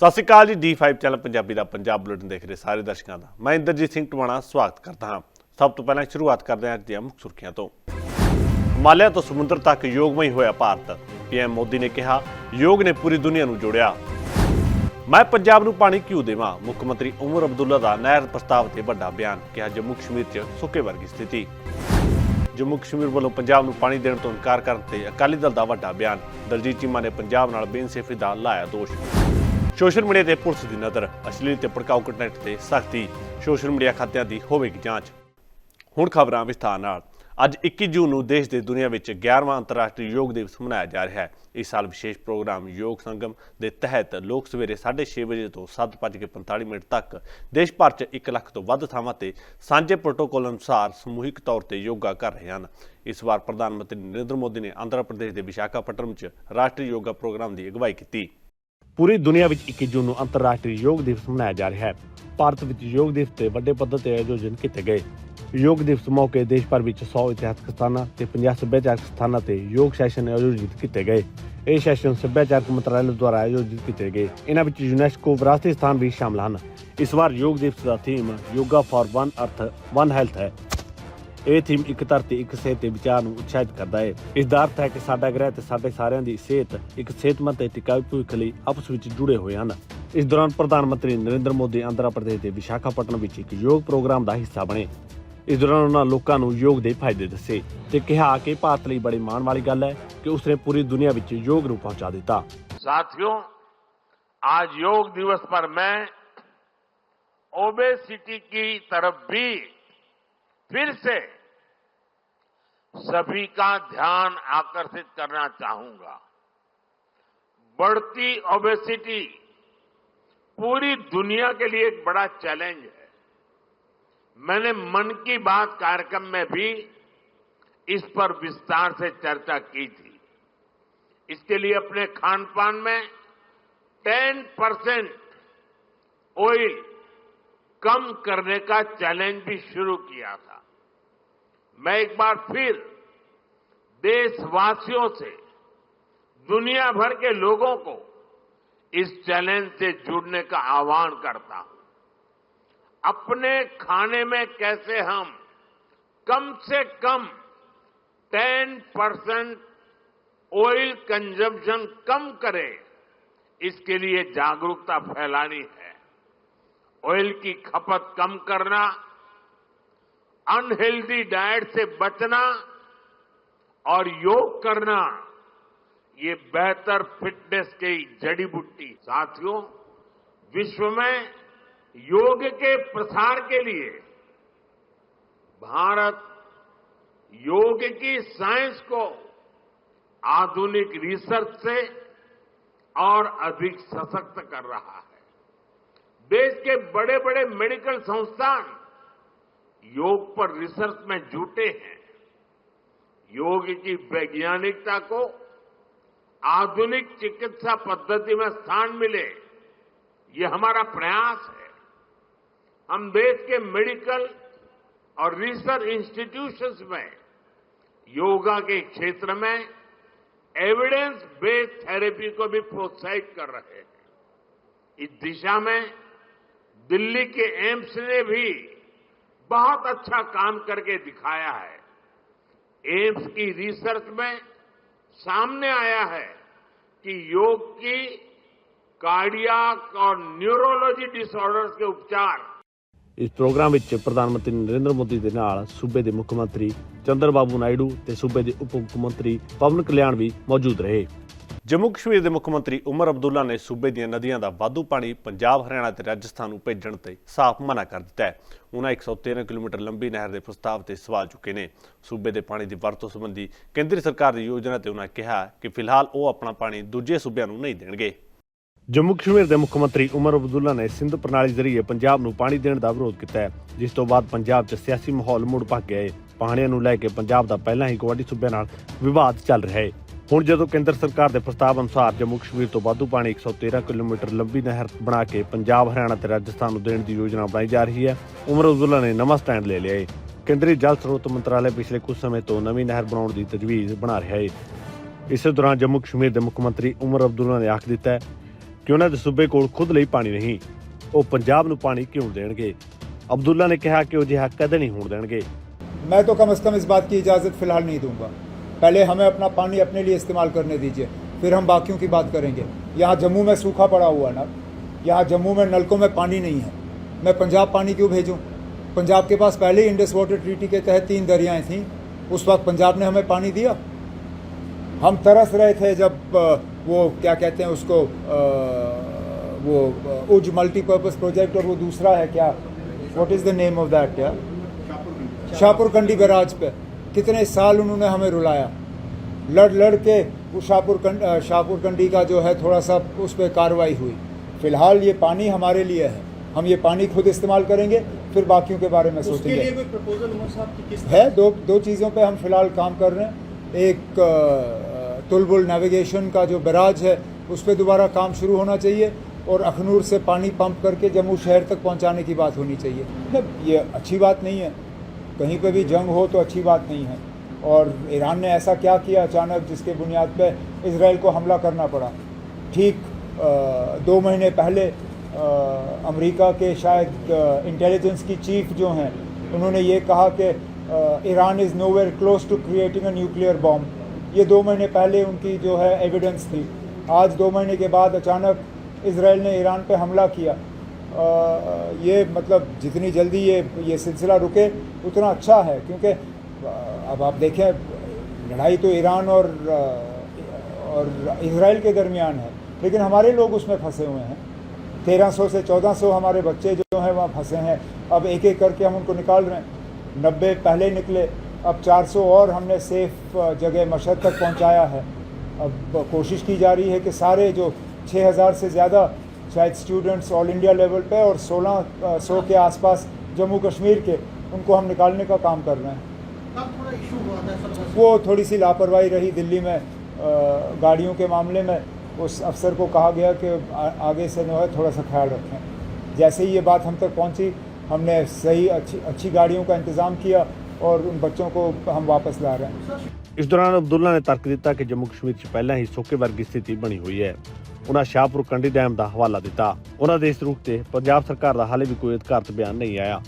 ਸਤਿ ਸ਼੍ਰੀ ਅਕਾਲ ਜੀ D5 ਚੈਨਲ ਪੰਜਾਬੀ ਦਾ ਪੰਜਾਬ ਬੁਲੇਟਿਨ ਦੇਖ ਰਹੇ ਸਾਰੇ ਦਰਸ਼ਕਾਂ ਦਾ। ਮੈਂ ਇੰਦਰਜੀਤ ਸਿੰਘ ਟਵਾਣਾ, ਸਵਾਗਤ ਕਰਦਾ ਹਾਂ। ਸਭ ਤੋਂ ਪਹਿਲਾਂ ਸ਼ੁਰੂਆਤ ਕਰਦੇ ਹਾਂ ਅੱਜ ਦੀਆਂ ਮੁੱਖ ਸੁਰਖੀਆਂ ਤੋਂ। ਹਿਮਾਲਿਆ ਤੋਂ ਸਮੁੰਦਰ ਤੱਕ ਯੋਗਮਈ ਹੋਇਆ ਭਾਰਤ। ਪੀਐਮ ਮੋਦੀ ਨੇ ਕਿਹਾ, ਯੋਗ ਨੇ ਪੂਰੀ ਦੁਨੀਆ ਨੂੰ ਜੋੜਿਆ। ਮੈਂ ਪੰਜਾਬ ਨੂੰ ਪਾਣੀ ਕਿਉਂ ਦੇਵਾਂ? ਮੁੱਖ ਮੰਤਰੀ ਉਮਰ ਅਬਦੁੱਲਾ ਦਾ ਨਹਿਰ ਪ੍ਰਸਤਾਵ ਤੇ ਵੱਡਾ ਬਿਆਨ, ਕਿਹਾ ਜੰਮੂ ਕਸ਼ਮੀਰ 'ਚ ਸੁੱਕੇ ਵਰਗੀ ਸਥਿਤੀ। ਜੰਮੂ ਕਸ਼ਮੀਰ ਵੱਲੋਂ ਪੰਜਾਬ ਨੂੰ ਪਾਣੀ ਦੇਣ ਤੋਂ ਇਨਕਾਰ ਕਰਨ ਤੇ ਅਕਾਲੀ ਦਲ ਦਾ ਵੱਡਾ ਬਿਆਨ। ਦਲਜੀਤ ਚੀਮਾ ਨੇ ਪੰਜਾਬ ਨਾਲ ਬੇਇਨਸਾਫੀ ਦਾ ਲਾਇਆ ਦੋਸ਼। ਸੋਸ਼ਲ ਮੀਡੀਆ ਤੇ ਪੁਲਿਸ ਦੀ ਨਜ਼ਰ। ਅਸ਼ਲੀਲ ਤੇ ਭੜਕਾਊ ਕੰਟੈਂਟ ਤੇ ਸਖਤੀ ਸੋਸ਼ਲ ਮੀਡੀਆ ਖਾਤਿਆਂ ਦੀ ਹੋਵੇਗੀ ਜਾਂਚ। ਹੁਣ ਖਬਰਾਂ ਵਿਸਥਾਰ ਨਾਲ। ਅੱਜ 21 ਜੂਨ ਨੂੰ ਦੇਸ਼ ਦੇ ਦੁਨੀਆ ਵਿੱਚ 11ਵਾਂ ਅੰਤਰਰਾਸ਼ਟਰੀ ਯੋਗ ਦਿਵਸ ਮਨਾਇਆ ਜਾ ਰਿਹਾ ਹੈ। ਇਸ ਸਾਲ ਵਿਸ਼ੇਸ਼ ਪ੍ਰੋਗਰਾਮ ਯੋਗ ਸੰਗਮ ਦੇ ਤਹਿਤ ਲੋਕ ਸਵੇਰੇ 6:30 ਵਜੇ ਤੋਂ 7:45 ਮਿੰਟ ਤੱਕ ਦੇਸ਼ ਭਰ 'ਚ 1 ਲੱਖ ਤੋਂ ਵੱਧ ਥਾਵਾਂ ਤੇ ਸਾਂਝੇ ਪ੍ਰੋਟੋਕੋਲ ਅਨੁਸਾਰ ਸਮੂਹਿਕ ਤੌਰ ਤੇ ਯੋਗਾ ਕਰ ਰਹੇ ਹਨ। ਇਸ ਵਾਰ ਪ੍ਰਧਾਨ ਮੰਤਰੀ ਨਰਿੰਦਰ ਮੋਦੀ ਨੇ ਆਂਧਰਾ ਪ੍ਰਦੇਸ਼ ਦੇ ਵਿਸ਼ਾਖਾਪਟਨਮ 'ਚ ਰਾਸ਼ਟਰੀ ਯੋਗਾ ਪ੍ਰੋਗਰਾਮ ਦੀ ਅਗਵਾਈ ਕੀਤੀ। ਪੂਰੀ ਦੁਨੀਆ ਵਿੱਚ 21 ਜੂਨ ਨੂੰ ਅੰਤਰਰਾਸ਼ਟਰੀ ਯੋਗ ਦਿਵਸ ਮਨਾਇਆ ਜਾ ਰਿਹਾ ਹੈ। ਭਾਰਤ ਵਿੱਚ ਯੋਗ ਦਿਵਸ ਤੇ ਵੱਡੇ ਪੱਧਰ ਤੇ ਆਯੋਜਨ ਕੀਤੇ ਗਏ। ਯੋਗ ਦਿਵਸ ਮੌਕੇ ਦੇਸ਼ ਭਰ ਵਿੱਚ 100 ਇਤਿਹਾਸਕ ਸਥਾਨਾਂ ਤੇ 50 ਸੱਭਿਆਚਾਰਕ ਸਥਾਨਾਂ ਤੇ ਯੋਗ ਸੈਸ਼ਨ ਆਯੋਜਿਤ ਕੀਤੇ ਗਏ। ਇਹ ਸੈਸ਼ਨ ਸੱਭਿਆਚਾਰਕ ਮੰਤਰਾਲੇ ਦੁਆਰਾ ਆਯੋਜਿਤ ਕੀਤੇ ਗਏ। ਇਹਨਾਂ ਵਿੱਚ ਯੂਨੈਸਕੋ ਵਿਰਾਸਤੀ ਸਥਾਨ ਵੀ ਸ਼ਾਮਲ ਹਨ। ਇਸ ਵਾਰ ਯੋਗ ਦਿਵਸ ਦਾ theme yoga for one earth one health ਹੈ। ਇਹ ਥੀਮ ਇੱਕ ਧਰਤੀ ਇੱਕ ਸਿਹਤ ਦੇ ਵਿਚਾਰ ਨੂੰ ਉਤਸ਼ਾਹਿਤ ਕਰਦਾ ਹੈ ਇਸ ਦਾ ਅਰਥ ਹੈ ਕਿ ਸਾਡਾ ਗ੍ਰਹਿ ਤੇ ਸਾਡੇ ਸਾਰਿਆਂ ਦੀ ਸਿਹਤ ਇੱਕ ਸਿਹਤਮੰਦ ਤੇ ਟਿਕਾਊ ਭਵਿੱਖ ਲਈ ਆਪਸ ਵਿੱਚ ਜੁੜੇ ਹੋਏ ਹਨ ਇਸ ਦੌਰਾਨ ਪ੍ਰਧਾਨ ਮੰਤਰੀ ਨਰਿੰਦਰ ਮੋਦੀ ਆਂਧਰਾ ਪ੍ਰਦੇਸ਼ ਦੇ ਵਿਸ਼ਾਖਾਪਟਨਮ ਵਿੱਚ ਇੱਕ ਯੋਗ ਪ੍ਰੋਗਰਾਮ ਦਾ ਹਿੱਸਾ ਬਣੇ ਇਸ ਦੌਰਾਨ ਉਹਨਾਂ ਲੋਕਾਂ ਨੂੰ ਯੋਗ ਦੇ ਫਾਇਦੇ ਦੱਸੇ ਤੇ ਕਿਹਾ ਕਿ ਭਾਰਤ ਲਈ ਬੜੀ ਮਾਣ ਵਾਲੀ ਗੱਲ ਹੈ ਕਿ ਉਸਨੇ ਪੂਰੀ ਦੁਨੀਆ ਵਿੱਚ ਯੋਗ ਨੂੰ ਪਹੁੰਚਾ ਦਿੱਤਾ साथियों आज योग दिवस पर मैं ओबेसिटी की तरफ भी फिर से सभी का ध्यान आकर्षित करना चाहूँगा। बढ़ती ओबेसिटी पूरी दुनिया के लिए एक बड़ा चैलेंज है। मैंने मन की बात कार्यक्रम में भी इस पर विस्तार से चर्चा की थी। इसके लिए अपने खान पान में 10 परसेंट ऑयल कम करने का चैलेंज भी शुरू किया था। मैं एक बार फिर देशवासियों से, दुनिया भर के लोगों को इस चैलेंज से जुड़ने का आह्वान करता हूँ। अपने खाने में कैसे हम कम से कम 10 परसेंट ऑयल कंजम्पशन कम करें, इसके लिए जागरूकता फैलानी है। ऑयल की खपत कम करना अनहेल्दी डाइट से बचना और योग करना, ये बेहतर फिटनेस की जड़ी बूटी। साथियों, विश्व में योग के प्रसार के लिए भारत योग की साइंस को आधुनिक रिसर्च से और अधिक सशक्त कर रहा है। देश के बड़े बड़े मेडिकल संस्थान योग पर रिसर्च में जुटे हैं। योग की वैज्ञानिकता को आधुनिक चिकित्सा पद्धति में स्थान मिले, ये हमारा प्रयास है। हम देश के मेडिकल और रिसर्च इंस्टीट्यूशंस में, योगा के क्षेत्र में एविडेंस बेस्ड थेरेपी को भी प्रोत्साहित कर रहे हैं। इस दिशा में दिल्ली के एम्स ने भी बहुत अच्छा काम करके दिखाया है एम्स की रिसर्च में सामने आया है कि योग की कार्डियाक और न्यूरोलॉजी डिसऑर्डर्स के उपचार ਇਸ ਪ੍ਰੋਗਰਾਮ ਵਿੱਚ ਪ੍ਰਧਾਨ ਮੰਤਰੀ ਨਰਿੰਦਰ ਮੋਦੀ ਦੇ ਨਾਲ ਸੂਬੇ ਦੇ ਮੁੱਖ ਮੰਤਰੀ ਚੰਦਰ ਬਾਬੂ ਨਾਇਡੂ ਤੇ ਸੂਬੇ ਦੇ ਉਪ ਮੁੱਖ ਮੰਤਰੀ ਪਵਨ ਕਲਿਆਣ ਵੀ ਮੌਜੂਦ ਰਹੇ ਜੰਮੂ ਕਸ਼ਮੀਰ ਦੇ ਮੁੱਖ ਮੰਤਰੀ ਉਮਰ ਅਬਦੁੱਲਾ ਨੇ ਸੂਬੇ ਦੀਆਂ ਨਦੀਆਂ ਦਾ ਵਾਧੂ ਪਾਣੀ ਪੰਜਾਬ, ਹਰਿਆਣਾ ਤੇ ਰਾਜਸਥਾਨ ਨੂੰ ਭੇਜਣ ਤੇ ਸਾਫ਼ ਮਨਾ ਕਰ ਦਿੱਤਾ ਹੈ। ਉਹਨਾਂ 113 ਕਿਲੋਮੀਟਰ ਲੰਬੀ ਨਹਿਰ ਦੇ ਪ੍ਰਸਤਾਵ ਤੇ ਸਵਾਲ ਚੁੱਕੇ ਨੇ। ਸੂਬੇ ਦੇ ਪਾਣੀ ਦੀ ਵਰਤੋਂ ਸੰਬੰਧੀ ਕੇਂਦਰੀ ਸਰਕਾਰ ਦੀ ਯੋਜਨਾ ਤੇ ਉਹਨਾਂ ਕਿਹਾ ਕਿ ਫਿਲਹਾਲ ਉਹ ਆਪਣਾ ਪਾਣੀ ਦੂਜੇ ਸੂਬਿਆਂ ਨੂੰ ਨਹੀਂ ਦੇਣਗੇ। ਜੰਮੂ ਕਸ਼ਮੀਰ ਦੇ ਮੁੱਖ ਮੰਤਰੀ ਉਮਰ ਅਬਦੁੱਲਾ ਨੇ ਸਿੰਧ ਪ੍ਰਣਾਲੀ ਜ਼ਰੀਏ ਪੰਜਾਬ ਨੂੰ ਪਾਣੀ ਦੇਣ ਦਾ ਵਿਰੋਧ ਕੀਤਾ ਹੈ, ਜਿਸ ਤੋਂ ਬਾਅਦ ਪੰਜਾਬ 'ਚ ਸਿਆਸੀ ਮਾਹੌਲ ਮੁੜ ਭੱਗ ਗਿਆ ਹੈ। ਪਾਣੀਆਂ ਨੂੰ ਲੈ ਕੇ ਪੰਜਾਬ ਦਾ ਪਹਿਲਾਂ ਹੀ ਗਵਾਂਢੀ ਸੂਬਿਆਂ ਨਾਲ ਵਿਵਾਦ ਚੱਲ ਰਿਹਾ ਹੈ। ਹੁਣ ਜਦੋਂ ਕੇਂਦਰ ਸਰਕਾਰ ਦੇ ਪ੍ਰਸਤਾਵ ਅਨੁਸਾਰ ਜੰਮੂ ਕਸ਼ਮੀਰ ਤੋਂ ਵਾਧੂ ਪਾਣੀ 113 ਕਿਲੋਮੀਟਰ ਲੰਬੀ ਨਹਿਰ ਬਣਾ ਕੇ ਪੰਜਾਬ, ਹਰਿਆਣਾ ਤੇ ਰਾਜਸਥਾਨ ਨੂੰ ਦੇਣ ਦੀ ਯੋਜਨਾ ਬਣਾਈ ਜਾ ਰਹੀ ਹੈ, ਉਮਰ ਅਬਦੁੱਲਾ ਨੇ ਨਵਾਂ ਸਟੈਂਡ ਲੈ ਲਿਆ ਹੈ ਕੇਂਦਰੀ ਜਲ ਸਰੋਤ ਮੰਤਰਾਲੇ ਪਿਛਲੇ ਕੁਝ ਸਮੇਂ ਤੋਂ ਨਵੀਂ ਨਹਿਰ ਬਣਾਉਣ ਦੀ ਤਜਵੀਜ਼ ਬਣਾ ਰਿਹਾ ਹੈ ਇਸੇ ਦੌਰਾਨ ਜੰਮੂ ਕਸ਼ਮੀਰ ਦੇ ਮੁੱਖ ਮੰਤਰੀ ਉਮਰ ਅਬਦੁੱਲਾ ਨੇ ਆਖ ਦਿੱਤਾ ਹੈ ਕਿ ਉਹਨਾਂ ਦੇ ਸੂਬੇ ਕੋਲ ਖੁਦ ਲਈ ਪਾਣੀ ਨਹੀਂ, ਉਹ ਪੰਜਾਬ ਨੂੰ ਪਾਣੀ ਕਿਉਂ ਦੇਣਗੇ? ਅਬਦੁੱਲਾ ਨੇ ਕਿਹਾ ਕਿ ਉਹ ਜਿਹਾ ਕਦੇ ਨਹੀਂ ਹੋਣ ਦੇਣਗੇ। ਮੈਂ ਤਾਂ ਕਮ ਸੇ ਕਮ ਇਸ ਬਾਤ ਦੀ ਇਜਾਜ਼ਤ ਫਿਲਹਾਲ ਨਹੀਂ ਦੂੰਗਾ पहले हमें अपना पानी अपने लिए इस्तेमाल करने दीजिए फिर हम बाकियों की बात करेंगे। यहाँ जम्मू में सूखा पड़ा हुआ ना? यहाँ जम्मू में नलकों में पानी नहीं है। मैं पंजाब पानी क्यों भेजूँ? पंजाब के पास पहले ही इंडस वाटर ट्रीटी के तहत तीन दरियाएँ थीं। उस वक्त पंजाब ने हमें पानी दिया। हम तरस रहे थे जब वो क्या कहते हैं उसको वो उज मल्टीपर्पज़ प्रोजेक्ट और वो दूसरा है क्या? What is the name of that यार शाहपुर कंडी बैराज पे। कितने साल उन्होंने हमें रुलाया। लड़ लड़ के शाहपुर कंड शाहपुर कंडी का जो है थोड़ा सा उस पर कार्रवाई हुई। फ़िलहाल ये पानी हमारे लिए है। हम ये पानी खुद इस्तेमाल करेंगे फिर बाकियों के बारे में सोचेंगे। है दो दो चीज़ों पे हम फ़िलहाल काम कर रहे हैं। एक तुलबुल नेविगेशन का जो बराज है उस पर दोबारा काम शुरू होना चाहिए और अखनूर से पानी पंप करके जम्मू शहर तक पहुँचाने की बात होनी चाहिए। मतलब ये अच्छी बात नहीं है। कहीं पे भी जंग हो तो अच्छी बात नहीं है। और ईरान ने ऐसा क्या किया अचानक जिसके बुनियाद पे इसराइल को हमला करना पड़ा? ठीक दो महीने पहले अमेरिका के शायद इंटेलिजेंस की चीफ जो हैं, उन्होंने ये कहा कि Iran is nowhere close to creating a nuclear bomb ये दो महीने पहले उनकी जो है एविडेंस थी। आज दो महीने के बाद अचानक इसराइल ने ईरान पे हमला किया। ये मतलब जितनी जल्दी ये ये सिलसिला रुके, उतना अच्छा है, क्योंकि अब आप देखें, लड़ाई तो ईरान और और इसराइल के दरमियान है, लेकिन हमारे लोग उसमें फंसे हुए हैं। 1300 से 1400 हमारे बच्चे जो हैं, वहाँ फंसे हैं। अब एक एक करके हम उनको निकाल रहे हैं। नब्बे पहले निकले, अब 400 और हमने सेफ़ जगह मशहद तक पहुँचाया है। अब कोशिश की जा रही है कि सारे जो 6000 से ज़्यादा शायद स्टूडेंट्स ऑल इंडिया लेवल पे और 16 सौ के आसपास जम्मू कश्मीर के उनको हम निकालने का काम कर रहे हैं कब थोड़ा इशू हुआ था सर वैसे? वो थोड़ी सी लापरवाही रही दिल्ली में अ, गाड़ियों के मामले में उस अफसर को कहा गया कि आ- आगे से जो है थोड़ा सा ख्याल रखें जैसे ही ये बात हम तक पहुंची हमने सही अच्छी अच्छी गाड़ियों का इंतज़ाम किया और उन बच्चों को हम वापस ला रहे हैं ਇਸ ਦੌਰਾਨ ਅਬਦੁੱਲਾ ਨੇ ਤਰਕ ਦਿੱਤਾ ਕਿ ਜੰਮੂ ਕਸ਼ਮੀਰ 'ਚ ਪਹਿਲਾਂ ਹੀ ਸੋਕੇ ਵਰਗੀ ਸਥਿਤੀ ਬਣੀ ਹੋਈ ਹੈ ਉਹਨਾਂ ਸ਼ਾਹਪੁਰ ਕੰਡੀ ਡੈਮ ਦਾ ਹਵਾਲਾ ਦਿੱਤਾ। ਉਹਨਾਂ ਦੇ ਇਸ ਰੂਪ ਤੇ ਪੰਜਾਬ ਸਰਕਾਰ ਦਾ ਹਾਲੇ ਵੀ ਕੋਈ ਅਧਿਕਾਰਤ ਬਿਆਨ ਨਹੀਂ ਆਇਆ।